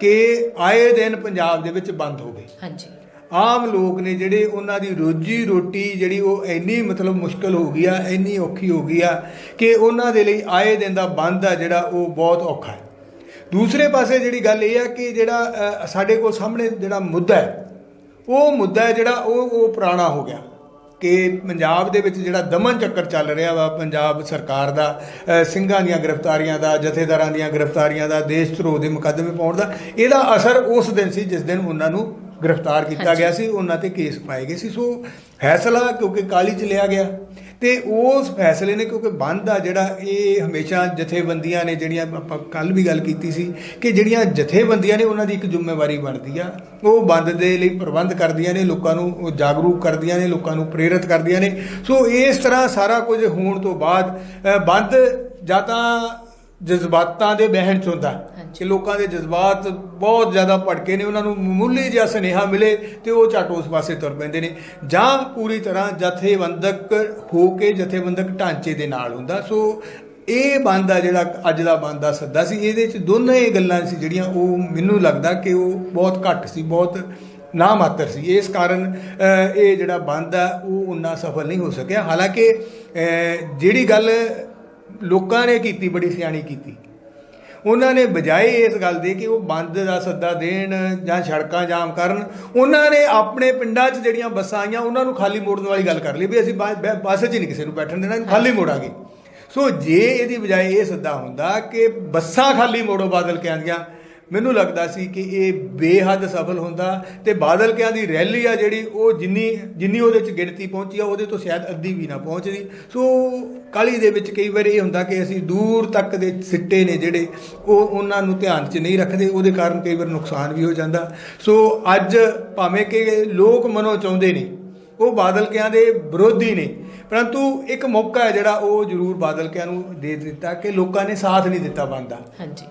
ਕਿ ਆਏ ਦਿਨ ਪੰਜਾਬ ਦੇ ਵਿੱਚ ਬੰਦ ਹੋਵੇ ਹਾਂਜੀ। ਆਮ ਲੋਕ ਨੇ ਜਿਹੜੇ ਉਹਨਾਂ ਦੀ ਰੋਜੀ ਰੋਟੀ ਜਿਹੜੀ ਉਹ ਇੰਨੀ ਮਤਲਬ ਮੁਸ਼ਕਲ ਹੋ ਗਈ ਆ ਇੰਨੀ ਔਖੀ ਹੋ ਗਈ ਆ ਕਿ ਉਹਨਾਂ ਦੇ ਲਈ ਆਏ ਦਿਨ ਦਾ ਬੰਦ ਆ ਜਿਹੜਾ ਉਹ ਬਹੁਤ ਔਖਾ ਹੈ। ਦੂਸਰੇ ਪਾਸੇ ਜਿਹੜੀ ਗੱਲ ਇਹ ਆ ਕਿ ਜਿਹੜਾ ਸਾਡੇ ਕੋਲ ਸਾਹਮਣੇ ਜਿਹੜਾ ਮੁੱਦਾ ਹੈ ਉਹ ਮੁੱਦਾ ਹੈ ਜਿਹੜਾ ਉਹ ਉਹ ਪੁਰਾਣਾ ਹੋ ਗਿਆ। ਕਿ ਪੰਜਾਬ ਦੇ ਵਿੱਚ ਜਿਹੜਾ ਦਮਨ ਚੱਕਰ ਚੱਲ ਰਿਹਾ ਵਾ ਪੰਜਾਬ ਸਰਕਾਰ ਦਾ ਸਿੰਘਾਂ ਦੀਆਂ ਗ੍ਰਿਫਤਾਰੀਆਂ ਦਾ ਜਥੇਦਾਰਾਂ ਦੀਆਂ ਗ੍ਰਿਫਤਾਰੀਆਂ ਦਾ ਦੇਸ਼ ਧਰੋਹ ਦੇ ਮੁਕੱਦਮੇ ਪਾਉਣ ਦਾ ਇਹਦਾ ਅਸਰ ਉਸ ਦਿਨ ਸੀ ਜਿਸ ਦਿਨ ਉਹਨਾਂ ਨੂੰ ਗ੍ਰਿਫਤਾਰ ਕੀਤਾ ਗਿਆ ਸੀ ਉਹਨਾਂ ਤੇ ਕੇਸ ਪਾਏ ਗਏ ਸੀ। ਸੋ ਫੈਸਲਾ ਕਿਉਂਕਿ ਕਾਲੀ ਚ ਲਿਆ ਗਿਆ ਤੇ ਉਸ ਫੈਸਲੇ ਨੇ ਕਿਉਂਕਿ ਬੰਦ ਆ ਜਿਹੜਾ, ਇਹ ਹਮੇਸ਼ਾ ਜਥੇਬੰਦੀਆਂ ਨੇ ਜਿਹੜੀਆਂ ਆਪਾਂ ਕੱਲ ਵੀ ਗੱਲ ਕੀਤੀ ਸੀ ਕਿ ਜਿਹੜੀਆਂ ਜਥੇਬੰਦੀਆਂ ਨੇ ਉਹਨਾਂ ਦੀ ਇੱਕ ਜ਼ਿੰਮੇਵਾਰੀ ਬਣਦੀ ਆ। ਉਹ ਬੰਦ ਦੇ ਲਈ ਪ੍ਰਬੰਧ ਕਰਦੀਆਂ ਨੇ, ਲੋਕਾਂ ਨੂੰ ਉਹ ਜਾਗਰੂਕ ਕਰਦੀਆਂ ਨੇ, ਲੋਕਾਂ ਨੂੰ ਪ੍ਰੇਰਿਤ ਕਰਦੀਆਂ ਨੇ। ਸੋ ਇਸ ਤਰ੍ਹਾਂ ਸਾਰਾ ਕੁਝ ਹੋਣ ਤੋਂ ਬਾਅਦ ਬੰਦ ਜਾਂ ਤਾਂ ਜਜ਼ਬਾਤਾਂ ਦੇ ਬਹਿਣ ਚ ਹੁੰਦਾ। ਕਿ ਲੋਕਾਂ ਦੇ ਜਜ਼ਬਾਤ ਬਹੁਤ ਜ਼ਿਆਦਾ ਭੜਕੇ ਨੇ ਉਹਨਾਂ ਨੂੰ ਮਾਮੂਲੀ ਜਿਹਾ ਸੁਨੇਹਾ ਮਿਲੇ ਤੇ ਉਹ ਝੱਟ ਉਸ ਪਾਸੇ ਤੁਰ ਪੈਂਦੇ ਨੇ। ਜਾਂ ਪੂਰੀ ਤਰ੍ਹਾਂ ਜਥੇਬੰਦਕ ਹੋ ਕੇ ਜਥੇਬੰਦਕ ਢਾਂਚੇ ਦੇ ਨਾਲ ਹੁੰਦਾ। ਸੋ ਇਹ ਬੰਦ ਆ ਜਿਹੜਾ ਅੱਜ ਦਾ ਬੰਦ ਦਾ ਸੱਦਾ ਸੀ ਇਹਦੇ ਚ ਦੋਨੇ ਗੱਲਾਂ ਸੀ ਜਿਹੜੀਆਂ ਉਹ ਮੈਨੂੰ ਲੱਗਦਾ ਕਿ ਉਹ ਬਹੁਤ ਘੱਟ ਸੀ ਬਹੁਤ ਨਾ ਮਾਤਰ ਸੀ। ਇਸ ਕਾਰਨ ਇਹ ਜਿਹੜਾ ਬੰਦ ਆ ਉਹ ਉਨਾ ਸਫਲ ਨਹੀਂ ਹੋ ਸਕਿਆ। ਹਾਲਾਂਕਿ ਜਿਹੜੀ ਗੱਲ ਲੋਕਾਂ ਨੇ ਕੀਤੀ, ਬੜੀ ਸਿਆਣੀ ਕੀਤੀ। ਉਹਨਾਂ ਨੇ ਬਜਾਏ ਇਸ ਗੱਲ ਦੇ ਕਿ ਉਹ ਬੰਦ ਦਾ ਸੱਦਾ ਦੇਣ ਜਾਂ ਸੜਕਾਂ ਜਾਮ ਕਰਨ, ਉਹਨਾਂ ਨੇ ਆਪਣੇ ਪਿੰਡਾਂ 'ਚ ਜਿਹੜੀਆਂ ਬੱਸਾਂ ਆਈਆਂ, ਉਹਨਾਂ ਨੂੰ ਖਾਲੀ ਮੋੜਨ ਵਾਲੀ ਗੱਲ ਕਰ ਲਈ ਵੀ ਅਸੀਂ ਬ- ਬ- ਬੱਸ 'ਚ ਨਹੀਂ ਕਿਸੇ ਨੂੰ ਬੈਠਣ ਦੇਣਾ ਖਾਲੀ ਮੋੜਾਂਗੇ ਸੋ ਜੇ ਇਹਦੀ ਬਜਾਏ ਇਹ ਸੱਦਾ ਹੁੰਦਾ ਕਿ ਬੱਸਾਂ ਖਾਲੀ ਮੋੜੋ ਬਾਦਲ ਕਿਆਂ ਦੀਆਂ ਮੈਨੂੰ ਲੱਗਦਾ ਸੀ ਕਿ ਇਹ ਬੇਹੱਦ ਸਫਲ ਹੁੰਦਾ ਤੇ ਬਾਦਲ ਕਿਆਂ ਦੀ ਰੈਲੀ ਆ ਜਿਹੜੀ ਉਹ ਜਿੰਨੀ ਜਿੰਨੀ ਉਹਦੇ ਚ ਗਿਣਤੀ ਪਹੁੰਚੀ ਆ, ਉਹਦੇ ਤੋਂ ਸ਼ਾਇਦ ਅੱਧੀ ਵੀ ਨਾ ਪਹੁੰਚਦੀ ਸੋ ਕਾਲੀ ਦੇ ਵਿੱਚ ਕਈ ਵਾਰ ਇਹ ਹੁੰਦਾ ਕਿ ਅਸੀਂ ਦੂਰ ਤੱਕ ਦੇ ਸਿੱਟੇ ਨੇ ਜਿਹੜੇ ਉਹ ਉਹਨਾਂ ਨੂੰ ਧਿਆਨ 'ਚ ਨਹੀਂ ਰੱਖਦੇ, ਉਹਦੇ ਕਾਰਨ ਕਈ ਵਾਰ ਨੁਕਸਾਨ ਵੀ ਹੋ ਜਾਂਦਾ। ਸੋ ਅੱਜ ਭਾਵੇਂ ਕਿ ਲੋਕ ਮਨੋ ਚਾਹੁੰਦੇ ਨੇ, ਉਹ ਬਾਦਲ ਕਿਆਂ ਦੇ ਵਿਰੋਧੀ ਨੇ, ਪਰੰਤੂ ਇੱਕ ਮੌਕਾ ਹੈ ਜਿਹੜਾ ਉਹ ਜ਼ਰੂਰ ਬਾਦਲ ਕਿਆਂ ਨੂੰ ਦੇ ਦਿੱਤਾ ਕਿ ਲੋਕਾਂ ਨੇ ਸਾਥ ਨਹੀਂ ਦਿੱਤਾ ਬੰਦਾ ਹਾਂਜੀ।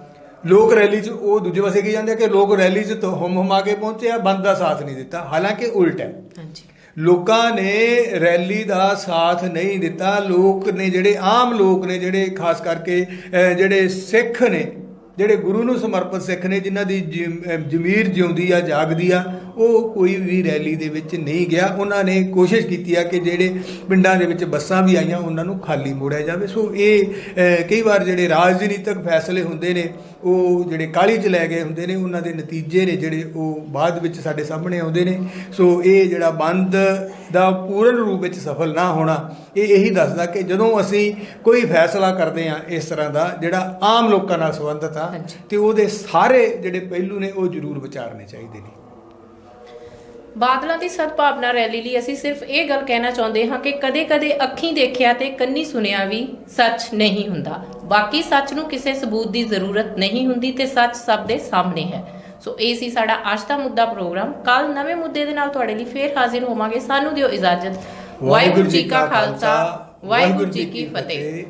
ਲੋਕ ਰੈਲੀ 'ਚ ਉਹ ਦੂਜੇ ਪਾਸੇ ਕੀ ਜਾਂਦੇ ਆ ਕਿ ਲੋਕ ਰੈਲੀ 'ਚ ਤਾਂ ਹਮ ਹਮਾ ਕੇ ਪਹੁੰਚੇ ਆ ਬੰਦ ਦਾ ਸਾਥ ਨਹੀਂ ਦਿੱਤਾ। ਹਾਲਾਂਕਿ ਉਲਟ ਹੈ। ਹਾਂਜੀ। ਲੋਕਾਂ ਨੇ ਰੈਲੀ ਦਾ ਸਾਥ ਨਹੀਂ ਦਿੱਤਾ। ਲੋਕ ਨੇ ਜਿਹੜੇ ਆਮ ਲੋਕ ਨੇ ਜਿਹੜੇ ਖਾਸ ਕਰਕੇ ਜਿਹੜੇ ਸਿੱਖ ਨੇ ਜਿਹੜੇ ਗੁਰੂ ਨੂੰ ਸਮਰਪਿਤ ਸਿੱਖ ਨੇ ਜਿਨ੍ਹਾਂ ਦੀ ਜ਼ਮੀਰ ਜਿਉਂਦੀ ਆ ਜਾਗਦੀ ਆ ਉਹ ਕੋਈ ਵੀ ਰੈਲੀ ਦੇ ਵਿੱਚ ਨਹੀਂ ਗਿਆ। ਉਹਨਾਂ ਨੇ ਕੋਸ਼ਿਸ਼ ਕੀਤੀ ਆ ਕਿ ਜਿਹੜੇ ਪਿੰਡਾਂ ਦੇ ਵਿੱਚ ਬੱਸਾਂ ਵੀ ਆਈਆਂ ਉਹਨਾਂ ਨੂੰ ਖਾਲੀ ਮੋੜਿਆ ਜਾਵੇ। ਸੋ ਇਹ ਕਈ ਵਾਰ ਜਿਹੜੇ ਰਾਜਨੀਤਿਕ ਫੈਸਲੇ ਹੁੰਦੇ ਨੇ ਉਹ ਜਿਹੜੇ ਕਾਲੀ ਚ ਲੈ ਗਏ ਹੁੰਦੇ ਨੇ ਉਹਨਾਂ ਦੇ ਨਤੀਜੇ ਨੇ ਜਿਹੜੇ ਉਹ ਬਾਅਦ ਵਿੱਚ ਸਾਡੇ ਸਾਹਮਣੇ ਆਉਂਦੇ ਨੇ। ਸੋ ਇਹ ਜਿਹੜਾ ਬੰਦ ਦਾ ਪੂਰਨ ਰੂਪ ਵਿੱਚ ਸਫਲ ਨਾ ਹੋਣਾ ਇਹ ਇਹੀ ਦੱਸਦਾ ਕਿ ਜਦੋਂ ਅਸੀਂ ਕੋਈ ਫੈਸਲਾ ਕਰਦੇ ਆ ਇਸ ਤਰ੍ਹਾਂ ਦਾ ਜਿਹੜਾ ਆਮ ਲੋਕਾਂ ਨਾਲ ਸੰਬੰਧਿਤ ਆ। ਤੇ ਉਹਦੇ ਸਾਰੇ ਜਿਹੜੇ ਪਹਿਲੂ ਨੇ ਉਹ ਜ਼ਰੂਰ ਵਿਚਾਰਨੇ ਚਾਹੀਦੇ ਨੇ। ਬਾਦਲਾਂ ਦੀ ਸਦਭਾਵਨਾ ਰੈਲੀ ਲਈ ਅਸੀਂ ਸਿਰਫ ਇਹ ਗੱਲ ਕਹਿਣਾ ਚਾਹੁੰਦੇ ਹਾਂ ਕਿ ਕਦੇ-ਕਦੇ ਅੱਖੀਂ ਦੇਖਿਆ ਤੇ ਕੰਨੀ ਸੁਣਿਆ ਵੀ ਸੱਚ ਨਹੀਂ ਹੁੰਦਾ। ਬਾਕੀ ਸੱਚ ਨੂੰ ਕਿਸੇ ਸਬੂਤ ਦੀ ਜ਼ਰੂਰਤ ਨਹੀਂ ਹੁੰਦੀ ਤੇ ਸੱਚ ਸਭ ਦੇ ਸਾਹਮਣੇ ਹੈ। ਸੋ ਇਹ ਸੀ ਸਾਡਾ ਅੱਜ ਦਾ ਮੁੱਦਾ ਪ੍ਰੋਗਰਾਮ। ਕੱਲ ਨਵੇਂ ਮੁੱਦੇ ਦੇ ਨਾਲ ਤੁਹਾਡੇ ਲਈ ਫੇਰ ਹਾਜ਼ਰ ਹੋਵਾਂਗੇ। ਸਾਨੂੰ ਦਿਓ ਇਜਾਜ਼ਤ। ਵਾਹਿਗੁਰੂ ਜੀ ਕਾ ਖਾਲਸਾ। ਵਾਹਿਗੁਰੂ ਜੀ ਕੀ ਫਤਿਹ।